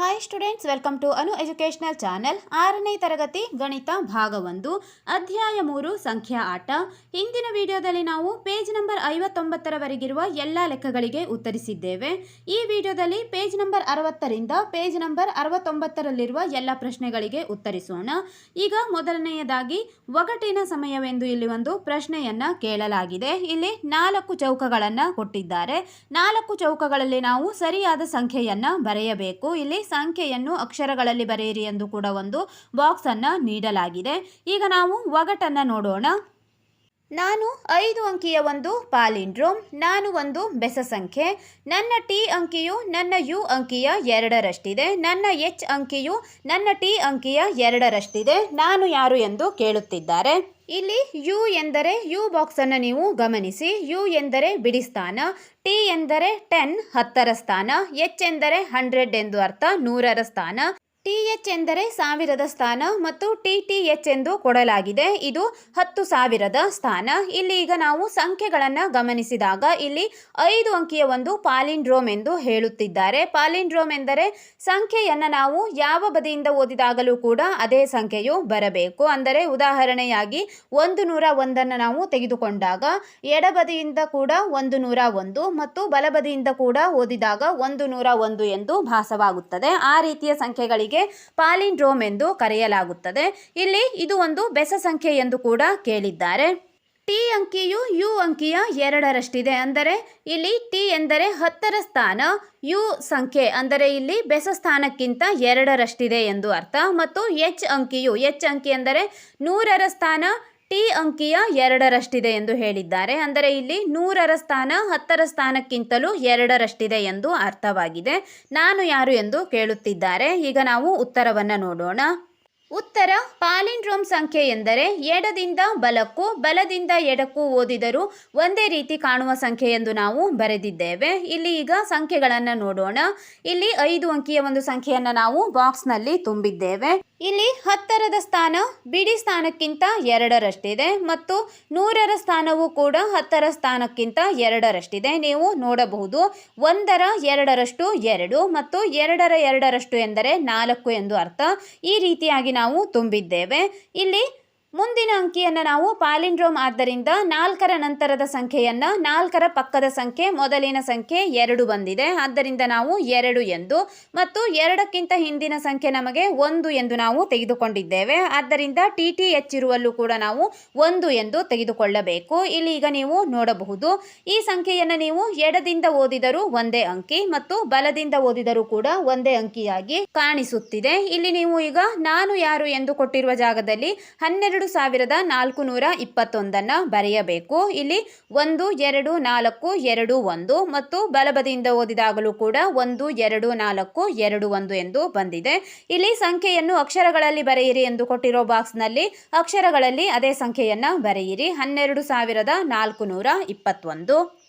Hi students welcome to Anu educational channel ಆರನೇ ತರಗತಿ, ಗಣಿತ ಭಾಗ ಒಂದು ಅಧ್ಯಾಯ ಮೂರು, ಸಂಖ್ಯಾ ಆಟ. ಹಿಂದಿನ ವಿಡಿಯೋದಲ್ಲಿ ನಾವು ಪೇಜ್ ನಂಬರ್ ಐವತ್ತೊಂಬತ್ತರವರೆಗಿರುವ ಎಲ್ಲ ಲೆಕ್ಕಗಳಿಗೆ ಉತ್ತರಿಸಿದ್ದೇವೆ. ಈ ವಿಡಿಯೋದಲ್ಲಿ ಪೇಜ್ ನಂಬರ್ ಅರವತ್ತರಿಂದ ಪೇಜ್ ನಂಬರ್ ಅರವತ್ತೊಂಬತ್ತರಲ್ಲಿರುವ ಎಲ್ಲ ಪ್ರಶ್ನೆಗಳಿಗೆ ಉತ್ತರಿಸೋಣ. ಈಗ ಮೊದಲನೆಯದಾಗಿ, ಒಗಟಿನ ಸಮಯವೆಂದು ಇಲ್ಲಿ ಒಂದು ಪ್ರಶ್ನೆಯನ್ನು ಕೇಳಲಾಗಿದೆ. ಇಲ್ಲಿ ನಾಲ್ಕು ಚೌಕಗಳನ್ನು ಕೊಟ್ಟಿದ್ದಾರೆ. ನಾಲ್ಕು ಚೌಕಗಳಲ್ಲಿ ನಾವು ಸರಿಯಾದ ಸಂಖ್ಯೆಯನ್ನು ಬರೆಯಬೇಕು. ಇಲ್ಲಿ ಸಂಖ್ಯೆಯನ್ನು ಅಕ್ಷರಗಳಲ್ಲಿ ಬರೆಯಿರಿ ಎಂದು ಕೂಡ ಒಂದು ಬಾಕ್ಸ್ ಅನ್ನ ನೀಡಲಾಗಿದೆ. ಈಗ ನಾವು ಒಗಟನ್ನು ನೋಡೋಣ. ನಾನು ಐದು ಅಂಕಿಯ ಒಂದು ಪಾಲಿಂಡ್ರೋಮ್, ನಾನು ಒಂದು ಬೆಸ ಸಂಖ್ಯೆ, ನನ್ನ ಟಿ ಅಂಕಿಯು ನನ್ನ ಯು ಅಂಕಿಯ ಎರಡರಷ್ಟಿದೆ, ನನ್ನ ಎಚ್ ಅಂಕಿಯು ನನ್ನ ಟಿ ಅಂಕಿಯ ಎರಡರಷ್ಟಿದೆ, ನಾನು ಯಾರು ಎಂದು ಕೇಳುತ್ತಿದ್ದಾರೆ. ಇಲ್ಲಿ ಯು ಎಂದರೆ ಯು ಬಾಕ್ಸ್ ಅನ್ನು ನೀವು ಗಮನಿಸಿ. ಯು ಎಂದರೆ ಬಿಡಿ ಸ್ಥಾನ, ಟಿ ಎಂದರೆ ಟೆನ್ ಹತ್ತರ ಸ್ಥಾನ, ಎಚ್ ಎಂದರೆ ಹಂಡ್ರೆಡ್ ಎಂದು ಅರ್ಥ ನೂರರ ಸ್ಥಾನ ಟಿ ಎಚ್ ಎಂದರೆ ಸಾವಿರದ ಸ್ಥಾನ ಮತ್ತು ಟಿ ಟಿ ಎಚ್ ಎಂದು ಕೊಡಲಾಗಿದೆ. ಇದು ಹತ್ತು ಸಾವಿರದ ಸ್ಥಾನ. ಇಲ್ಲಿ ಈಗ ನಾವು ಸಂಖ್ಯೆಗಳನ್ನು ಗಮನಿಸಿದಾಗ ಇಲ್ಲಿ ಐದು ಅಂಕಿಯ ಒಂದು ಪಾಲಿಂಡ್ರೋಮ್ ಎಂದು ಹೇಳುತ್ತಿದ್ದಾರೆ. ಪಾಲಿಂಡ್ರೋಮ್ ಎಂದರೆ ಸಂಖ್ಯೆಯನ್ನು ನಾವು ಯಾವ ಬದಿಯಿಂದ ಓದಿದಾಗಲೂ ಕೂಡ ಅದೇ ಸಂಖ್ಯೆಯು ಬರಬೇಕು. ಅಂದರೆ ಉದಾಹರಣೆಯಾಗಿ ಒಂದು ನೂರ ಒಂದನ್ನು ನಾವು ತೆಗೆದುಕೊಂಡಾಗ ಎಡಬದಿಯಿಂದ ಕೂಡ ಒಂದು ನೂರ ಒಂದು ಮತ್ತು ಬಲಬದಿಯಿಂದ ಕೂಡ ಓದಿದಾಗ ಒಂದು ನೂರ ಒಂದು ಎಂದು ಭಾಸವಾಗುತ್ತದೆ. ಆ ರೀತಿಯ ಸಂಖ್ಯೆಗಳಿಗೆ ಪಾಲಿಂಡ್ರೋಮ್ ಎಂದು ಕರೆಯಲಾಗುತ್ತದೆ. ಇಲ್ಲಿ ಇದು ಒಂದು ಬೆಸ ಸಂಖ್ಯೆ ಎಂದು ಕೂಡ ಕೇಳಿದ್ದಾರೆ. ಟಿ ಅಂಕಿಯು ಯು ಅಂಕಿಯ ಎರಡರಷ್ಟಿದೆ ಅಂದರೆ ಇಲ್ಲಿ ಟಿ ಎಂದರೆ ಹತ್ತರ ಸ್ಥಾನ, ಯು ಸಂಖ್ಯೆ ಅಂದರೆ ಇಲ್ಲಿ ಬೆಸ ಸ್ಥಾನಕ್ಕಿಂತ ಎರಡರಷ್ಟಿದೆ ಎಂದು ಅರ್ಥ. ಮತ್ತು ಎಚ್ ಅಂಕಿಯು, ಎಚ್ ಅಂಕಿ ಅಂದರೆ ನೂರರ ಸ್ಥಾನ ಟಿ ಅಂಕಿಯ ಎರಡರಷ್ಟಿದೆ ಎಂದು ಹೇಳಿದ್ದಾರೆ. ಅಂದರೆ ಇಲ್ಲಿ ನೂರರ ಸ್ಥಾನ, ಹತ್ತರ ಸ್ಥಾನಕ್ಕಿಂತಲೂ ಎರಡರಷ್ಟಿದೆ ಎಂದು ಅರ್ಥವಾಗಿದೆ. ನಾನು ಯಾರು ಎಂದು ಕೇಳುತ್ತಿದ್ದಾರೆ. ಈಗ ನಾವು ಉತ್ತರವನ್ನು ನೋಡೋಣ. ಉತ್ತರ, ಪಾಲಿಂಡ್ರೋಮ್ ಸಂಖ್ಯೆ ಎಂದರೆ ಎಡದಿಂದ ಬಲಕ್ಕೂ, ಬಲದಿಂದ ಎಡಕ್ಕೂ ಓದಿದರೂ ಒಂದೇ ರೀತಿ ಕಾಣುವ ಸಂಖ್ಯೆ ಎಂದು ನಾವು ಬರೆದಿದ್ದೇವೆ. ಇಲ್ಲಿ ಈಗ ಸಂಖ್ಯೆಗಳನ್ನು ನೋಡೋಣ. ಇಲ್ಲಿ ಐದು ಅಂಕಿಯ ಒಂದು ಸಂಖ್ಯೆಯನ್ನು ನಾವು ಬಾಕ್ಸ್ನಲ್ಲಿ ತುಂಬಿದ್ದೇವೆ. ಇಲ್ಲಿ ಹತ್ತರದ ಸ್ಥಾನ ಬಿಡಿ ಸ್ಥಾನಕ್ಕಿಂತ ಎರಡರಷ್ಟಿದೆ ಮತ್ತು ನೂರರ ಸ್ಥಾನವೂ ಕೂಡ ಹತ್ತರ ಸ್ಥಾನಕ್ಕಿಂತ ಎರಡರಷ್ಟಿದೆ. ನೀವು ನೋಡಬಹುದು ಒಂದರ ಎರಡರಷ್ಟು ಎರಡು ಮತ್ತು ಎರಡರ ಎರಡರಷ್ಟು ಎಂದರೆ ನಾಲ್ಕು ಎಂದು ಅರ್ಥ. ಈ ರೀತಿಯಾಗಿ ನಾವು ತುಂಬಿದ್ದೇವೆ. ಇಲ್ಲಿ ಮುಂದಿನ ಅಂಕಿಯನ್ನು ನಾವು ಪಾಲಿಂಡ್ರೋಮ್ ಆದ್ದರಿಂದ ನಾಲ್ಕರ ನಂತರದ ಸಂಖ್ಯೆಯನ್ನು ನಾಲ್ಕರ ಪಕ್ಕದ ಸಂಖ್ಯೆ, ಮೊದಲಿನ ಸಂಖ್ಯೆ ಎರಡು ಬಂದಿದೆ. ಆದ್ದರಿಂದ ನಾವು ಎರಡು ಎಂದು ಮತ್ತು ಎರಡಕ್ಕಿಂತ ಹಿಂದಿನ ಸಂಖ್ಯೆ ನಮಗೆ ಒಂದು ಎಂದು ನಾವು ತೆಗೆದುಕೊಂಡಿದ್ದೇವೆ. ಆದ್ದರಿಂದ ಟಿ ಟಿ ಎಚ್ ಇರುವಲ್ಲೂ ಕೂಡ ನಾವು ಒಂದು ಎಂದು ತೆಗೆದುಕೊಳ್ಳಬೇಕು. ಇಲ್ಲಿ ಈಗ ನೀವು ನೋಡಬಹುದು, ಈ ಸಂಖ್ಯೆಯನ್ನು ನೀವು ಎಡದಿಂದ ಓದಿದರೂ ಒಂದೇ ಅಂಕಿ ಮತ್ತು ಬಲದಿಂದ ಓದಿದರೂ ಕೂಡ ಒಂದೇ ಅಂಕಿಯಾಗಿ ಕಾಣಿಸುತ್ತಿದೆ. ಇಲ್ಲಿ ನೀವು ಈಗ ನಾನು ಯಾರು ಎಂದು ಕೊಟ್ಟಿರುವ ಜಾಗದಲ್ಲಿ ಹನ್ನೆರಡು ಸಾವಿರದ ನಾಲ್ಕು ನೂರ ಇಪ್ಪತ್ತೊಂದನ್ನು ಬರೆಯಬೇಕು. ಇಲ್ಲಿ ಒಂದು, ಎರಡು, ನಾಲ್ಕು, ಎರಡು, ಒಂದು ಮತ್ತು ಬಲಬದಿಯಿಂದ ಓದಿದಾಗಲೂ ಕೂಡ ಒಂದು, ಎರಡು, ನಾಲ್ಕು, ಎರಡು, ಒಂದು ಎಂದು ಬಂದಿದೆ. ಇಲ್ಲಿ ಸಂಖ್ಯೆಯನ್ನು ಅಕ್ಷರಗಳಲ್ಲಿ ಬರೆಯಿರಿ ಎಂದು ಕೊಟ್ಟಿರೋ ಬಾಕ್ಸ್ನಲ್ಲಿ ಅಕ್ಷರಗಳಲ್ಲಿ ಅದೇ ಸಂಖ್ಯೆಯನ್ನು ಬರೆಯಿರಿ. ಹನ್ನೆರಡು ಸಾವಿರದ ನಾಲ್ಕು ನೂರ ಇಪ್ಪತ್ತೊಂದು.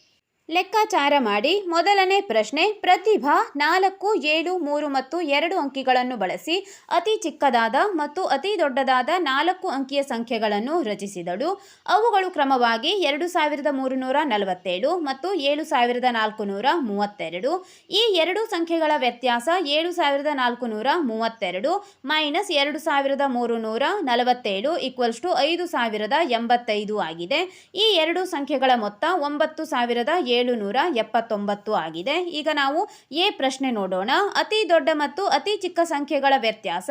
ಲೆಕ್ಕಾಚಾರ ಮಾಡಿ ಮೊದಲನೇ ಪ್ರಶ್ನೆ, ಪ್ರತಿಭಾ ನಾಲ್ಕು, ಏಳು, ಮೂರು ಮತ್ತು ಎರಡು ಅಂಕಿಗಳನ್ನು ಬಳಸಿ ಅತಿ ಚಿಕ್ಕದಾದ ಮತ್ತು ಅತಿ ದೊಡ್ಡದಾದ ನಾಲ್ಕು ಅಂಕಿಯ ಸಂಖ್ಯೆಗಳನ್ನು ರಚಿಸಿದಳು. ಅವುಗಳು ಕ್ರಮವಾಗಿ ಎರಡು ಸಾವಿರದ ಮೂರು ನೂರ ನಲವತ್ತೇಳು ಮತ್ತು ಏಳು ಸಾವಿರದ ನಾಲ್ಕು ನೂರ ಮೂವತ್ತೆರಡು. ಈ ಎರಡು ಸಂಖ್ಯೆಗಳ ವ್ಯತ್ಯಾಸ ಏಳು ಸಾವಿರದ ನಾಲ್ಕು ನೂರ ಮೂವತ್ತೆರಡು ಮೈನಸ್ ಎರಡು ಸಾವಿರದ ಮೂರು ನೂರ ನಲವತ್ತೇಳು ಈಕ್ವಲ್ಸ್ ಟು ಐದು ಸಾವಿರದ ಎಂಬತ್ತೈದು ಆಗಿದೆ. ಈ ಎರಡು ಸಂಖ್ಯೆಗಳ ಮೊತ್ತ ಒಂಬತ್ತು ಸಾವಿರದ ಏಳು ನೂರ ಎಪ್ಪತ್ತೊಂಬತ್ತು ಆಗಿದೆ. ಈಗ ನಾವು ಎ ಪ್ರಶ್ನೆ ನೋಡೋಣ. ಅತಿ ದೊಡ್ಡ ಮತ್ತು ಅತಿ ಚಿಕ್ಕ ಸಂಖ್ಯೆಗಳ ವ್ಯತ್ಯಾಸ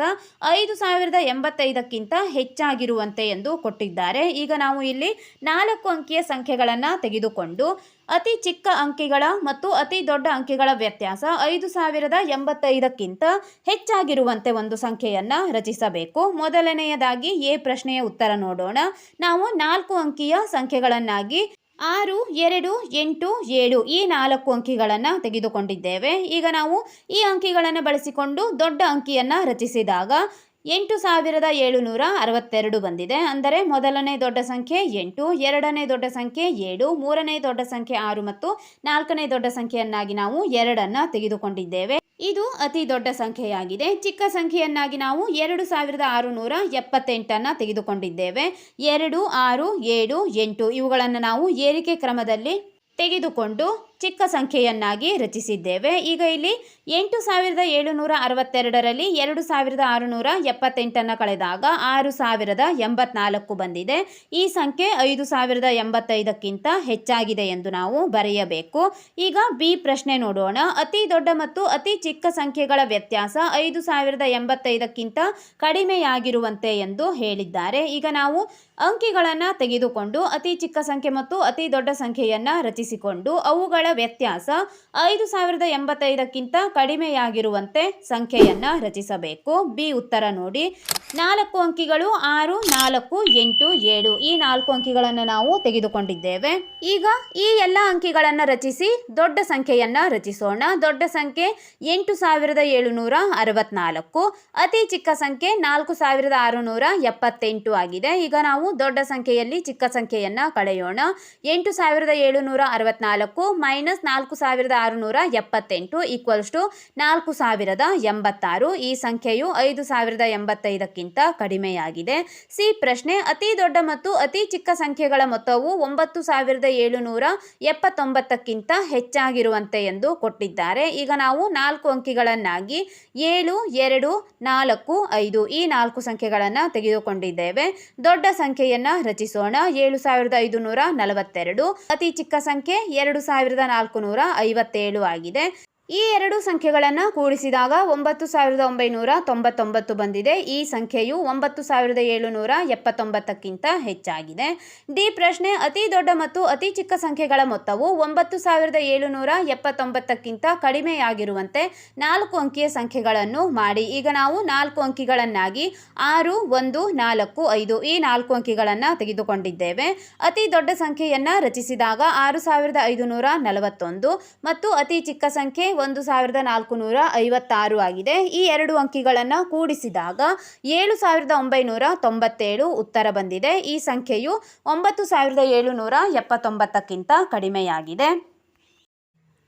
ಐದು ಸಾವಿರದ ಎಂಬತ್ತೈದಕ್ಕಿಂತ ಹೆಚ್ಚಾಗಿರುವಂತೆ ಎಂದು ಕೊಟ್ಟಿದ್ದಾರೆ. ಈಗ ನಾವು ಇಲ್ಲಿ ನಾಲ್ಕು ಅಂಕಿಯ ಸಂಖ್ಯೆಗಳನ್ನು ತೆಗೆದುಕೊಂಡು ಅತಿ ಚಿಕ್ಕ ಅಂಕಿಗಳ ಮತ್ತು ಅತಿ ದೊಡ್ಡ ಅಂಕಿಗಳ ವ್ಯತ್ಯಾಸ ಐದು ಸಾವಿರದ ಎಂಬತ್ತೈದಕ್ಕಿಂತ ಹೆಚ್ಚಾಗಿರುವಂತೆ ಒಂದು ಸಂಖ್ಯೆಯನ್ನು ರಚಿಸಬೇಕು. ಮೊದಲನೆಯದಾಗಿ ಎ ಪ್ರಶ್ನೆಯ ಉತ್ತರ ನೋಡೋಣ. ನಾವು ನಾಲ್ಕು ಅಂಕಿಯ ಸಂಖ್ಯೆಗಳನ್ನಾಗಿ ಆರು, ಎರಡು, ಎಂಟು, ಏಳು ಈ ನಾಲ್ಕು ಅಂಕಿಗಳನ್ನು ತೆಗೆದುಕೊಂಡಿದ್ದೇವೆ. ಈಗ ನಾವು ಈ ಅಂಕಿಗಳನ್ನು ಬಳಸಿಕೊಂಡು ದೊಡ್ಡ ಅಂಕಿಯನ್ನು ರಚಿಸಿದಾಗ ಎಂಟು ಸಾವಿರದ ಏಳುನೂರ ಅರವತ್ತೆರಡು ಬಂದಿದೆ. ಅಂದರೆ ಮೊದಲನೇ ದೊಡ್ಡ ಸಂಖ್ಯೆ ಎಂಟು, ಎರಡನೇ ದೊಡ್ಡ ಸಂಖ್ಯೆ ಏಳು, ಮೂರನೇ ದೊಡ್ಡ ಸಂಖ್ಯೆ ಆರು ಮತ್ತು ನಾಲ್ಕನೇ ದೊಡ್ಡ ಸಂಖ್ಯೆಯನ್ನಾಗಿ ನಾವು ಎರಡನ್ನು ತೆಗೆದುಕೊಂಡಿದ್ದೇವೆ. ಇದು ಅತಿ ದೊಡ್ಡ ಸಂಖ್ಯೆಯಾಗಿದೆ. ಚಿಕ್ಕ ಸಂಖ್ಯೆಯನ್ನಾಗಿ ನಾವು ಎರಡು ಸಾವಿರದ ಆರುನೂರ ಎಪ್ಪತ್ತೆಂಟನ್ನು ತೆಗೆದುಕೊಂಡಿದ್ದೇವೆ. ಎರಡು, ಆರು, ಏಳು, ಎಂಟು ಇವುಗಳನ್ನು ನಾವು ಏರಿಕೆ ಕ್ರಮದಲ್ಲಿ ತೆಗೆದುಕೊಂಡು ಚಿಕ್ಕ ಸಂಖ್ಯೆಯನ್ನಾಗಿ ರಚಿಸಿದ್ದೇವೆ. ಈಗ ಇಲ್ಲಿ ಎಂಟು ಸಾವಿರದ ಏಳುನೂರ ಅರವತ್ತೆರಡರಲ್ಲಿ ಎರಡು ಸಾವಿರದ ಆರುನೂರ ಎಪ್ಪತ್ತೆಂಟನ್ನು ಕಳೆದಾಗ ಆರು ಸಾವಿರದ ಎಂಬತ್ನಾಲ್ಕು ಬಂದಿದೆ. ಈ ಸಂಖ್ಯೆ ಐದು ಸಾವಿರದ ಎಂಬತ್ತೈದಕ್ಕಿಂತ ಹೆಚ್ಚಾಗಿದೆ ಎಂದು ನಾವು ಬರೆಯಬೇಕು. ಈಗ ಬಿ ಪ್ರಶ್ನೆ ನೋಡೋಣ. ಅತಿ ದೊಡ್ಡ ಮತ್ತು ಅತಿ ಚಿಕ್ಕ ಸಂಖ್ಯೆಗಳ ವ್ಯತ್ಯಾಸ ಐದು ಸಾವಿರದ ಎಂಬತ್ತೈದಕ್ಕಿಂತ ಕಡಿಮೆಯಾಗಿರುವಂತೆ ಎಂದು ಹೇಳಿದ್ದಾರೆ. ಈಗ ನಾವು ಅಂಕಿಗಳನ್ನು ತೆಗೆದುಕೊಂಡು ಅತಿ ಚಿಕ್ಕ ಸಂಖ್ಯೆ ಮತ್ತು ಅತಿ ದೊಡ್ಡ ಸಂಖ್ಯೆಯನ್ನು ರಚಿಸಿಕೊಂಡು ಅವುಗಳ ವ್ಯತ್ಯಾಸ ಐದು ಸಾವಿರದ ಎಂಬತ್ತೈದಕ್ಕಿಂತ ಕಡಿಮೆಯಾಗಿರುವಂತೆ ಸಂಖ್ಯೆಯನ್ನು ರಚಿಸಬೇಕು. ಬಿ ಉತ್ತರ ನೋಡಿ. ನಾಲ್ಕು ಅಂಕಿಗಳು ಆರು, ನಾಲ್ಕು, ಎಂಟು, ಏಳು. ಈ ನಾಲ್ಕು ಅಂಕಿಗಳನ್ನು ನಾವು ತೆಗೆದುಕೊಂಡಿದ್ದೇವೆ. ಈಗ ಈ ಎಲ್ಲ ಅಂಕಿಗಳನ್ನು ರಚಿಸಿ ದೊಡ್ಡ ಸಂಖ್ಯೆಯನ್ನು ರಚಿಸೋಣ. ದೊಡ್ಡ ಸಂಖ್ಯೆ ಎಂಟು ಸಾವಿರದ ಏಳುನೂರ ಅರವತ್ನಾಲ್ಕು. ಅತಿ ಚಿಕ್ಕ ಸಂಖ್ಯೆ ನಾಲ್ಕು ಸಾವಿರದ ಆರುನೂರ ಎಪ್ಪತ್ತೆಂಟು ಆಗಿದೆ. ಈಗ ನಾವು ದೊಡ್ಡ ಸಂಖ್ಯೆಯಲ್ಲಿ ಚಿಕ್ಕ ಸಂಖ್ಯೆಯನ್ನು ಕಳೆಯೋಣ. ಎಂಟು ಸಾವಿರದ ಏಳುನೂರ ಅರವತ್ನಾಲ್ಕು ನಾಲ್ಕು ಸಾವಿರದ ಆರುನೂರ ಎಪ್ಪತ್ತೆಂಟು ಈಕ್ವಲ್ಸ್ ಟು ನಾಲ್ಕು ಸಾವಿರದ ಎಂಬತ್ತಾರು. ಈ ಸಂಖ್ಯೆಯು ಐದು ಸಾವಿರದ ಎಂಬತ್ತೈದಕ್ಕಿಂತ ಕಡಿಮೆಯಾಗಿದೆ. ಸಿ ಪ್ರಶ್ನೆ, ಅತಿ ದೊಡ್ಡ ಮತ್ತು ಅತಿ ಚಿಕ್ಕ ಸಂಖ್ಯೆಗಳ ಮೊತ್ತವು ಒಂಬತ್ತು ಸಾವಿರದ ಏಳುನೂರ ಎಪ್ಪತ್ತೊಂಬತ್ತಕ್ಕಿಂತ ಹೆಚ್ಚಾಗಿರುವಂತೆ ಎಂದು ಕೊಟ್ಟಿದ್ದಾರೆ. ಈಗ ನಾವು ನಾಲ್ಕು ಅಂಕಿಗಳನ್ನಾಗಿ ಏಳು, ಎರಡು, ನಾಲ್ಕು, ಐದು ಈ ನಾಲ್ಕು ಸಂಖ್ಯೆಗಳನ್ನು ತೆಗೆದುಕೊಂಡಿದ್ದೇವೆ. ದೊಡ್ಡ ಸಂಖ್ಯೆಯನ್ನು ರಚಿಸೋಣ. ಏಳು ಸಾವಿರದ ಐದುನೂರ ನಲವತ್ತೆರಡು, ಅತಿ ಚಿಕ್ಕ ಸಂಖ್ಯೆ ಎರಡು ಸಾವಿರದ ನಾಲ್ಕುನೂರ ಐವತ್ತೇಳು ಆಗಿದೆ. ಈ ಎರಡು ಸಂಖ್ಯೆಗಳನ್ನು ಕೂಡಿಸಿದಾಗ ಒಂಬತ್ತು ಸಾವಿರದ ಒಂಬೈನೂರ ತೊಂಬತ್ತೊಂಬತ್ತು ಬಂದಿದೆ. ಈ ಸಂಖ್ಯೆಯು ಒಂಬತ್ತು ಸಾವಿರದ ಏಳುನೂರ ಎಪ್ಪತ್ತೊಂಬತ್ತಕ್ಕಿಂತ ಹೆಚ್ಚಾಗಿದೆ. ಡಿ ಪ್ರಶ್ನೆ, ಅತಿ ದೊಡ್ಡ ಮತ್ತು ಅತಿ ಚಿಕ್ಕ ಸಂಖ್ಯೆಗಳ ಮೊತ್ತವು ಒಂಬತ್ತು ಸಾವಿರದ ಏಳುನೂರ ಎಪ್ಪತ್ತೊಂಬತ್ತಕ್ಕಿಂತ ಕಡಿಮೆಯಾಗಿರುವಂತೆ ನಾಲ್ಕು ಅಂಕಿಯ ಸಂಖ್ಯೆಗಳನ್ನು ಮಾಡಿ. ಈಗ ನಾವು ನಾಲ್ಕು ಅಂಕಿಗಳನ್ನಾಗಿ ಆರು, ಒಂದು, ನಾಲ್ಕು, ಐದು ಈ ನಾಲ್ಕು ಅಂಕಿಗಳನ್ನು ತೆಗೆದುಕೊಂಡಿದ್ದೇವೆ. ಅತಿ ದೊಡ್ಡ ಸಂಖ್ಯೆಯನ್ನು ರಚಿಸಿದಾಗ ಆರು ಸಾವಿರದ ಐದುನೂರ ನಲವತ್ತೊಂದು ಮತ್ತು ಅತಿ ಚಿಕ್ಕ ಸಂಖ್ಯೆ ಒಂದು ಸಾವಿರದ ನಾಲ್ಕುನೂರ ಐವತ್ತಾರು ಆಗಿದೆ. ಈ ಎರಡು ಅಂಕಿಗಳನ್ನು ಕೂಡಿಸಿದಾಗ ಏಳು ಸಾವಿರದ ಒಂಬೈನೂರ ತೊಂಬತ್ತೇಳು ಉತ್ತರ ಬಂದಿದೆ. ಈ ಸಂಖ್ಯೆಯು ಒಂಬತ್ತು ಸಾವಿರದ ಏಳುನೂರ ಎಪ್ಪತ್ತೊಂಬತ್ತಕ್ಕಿಂತ ಕಡಿಮೆಯಾಗಿದೆ.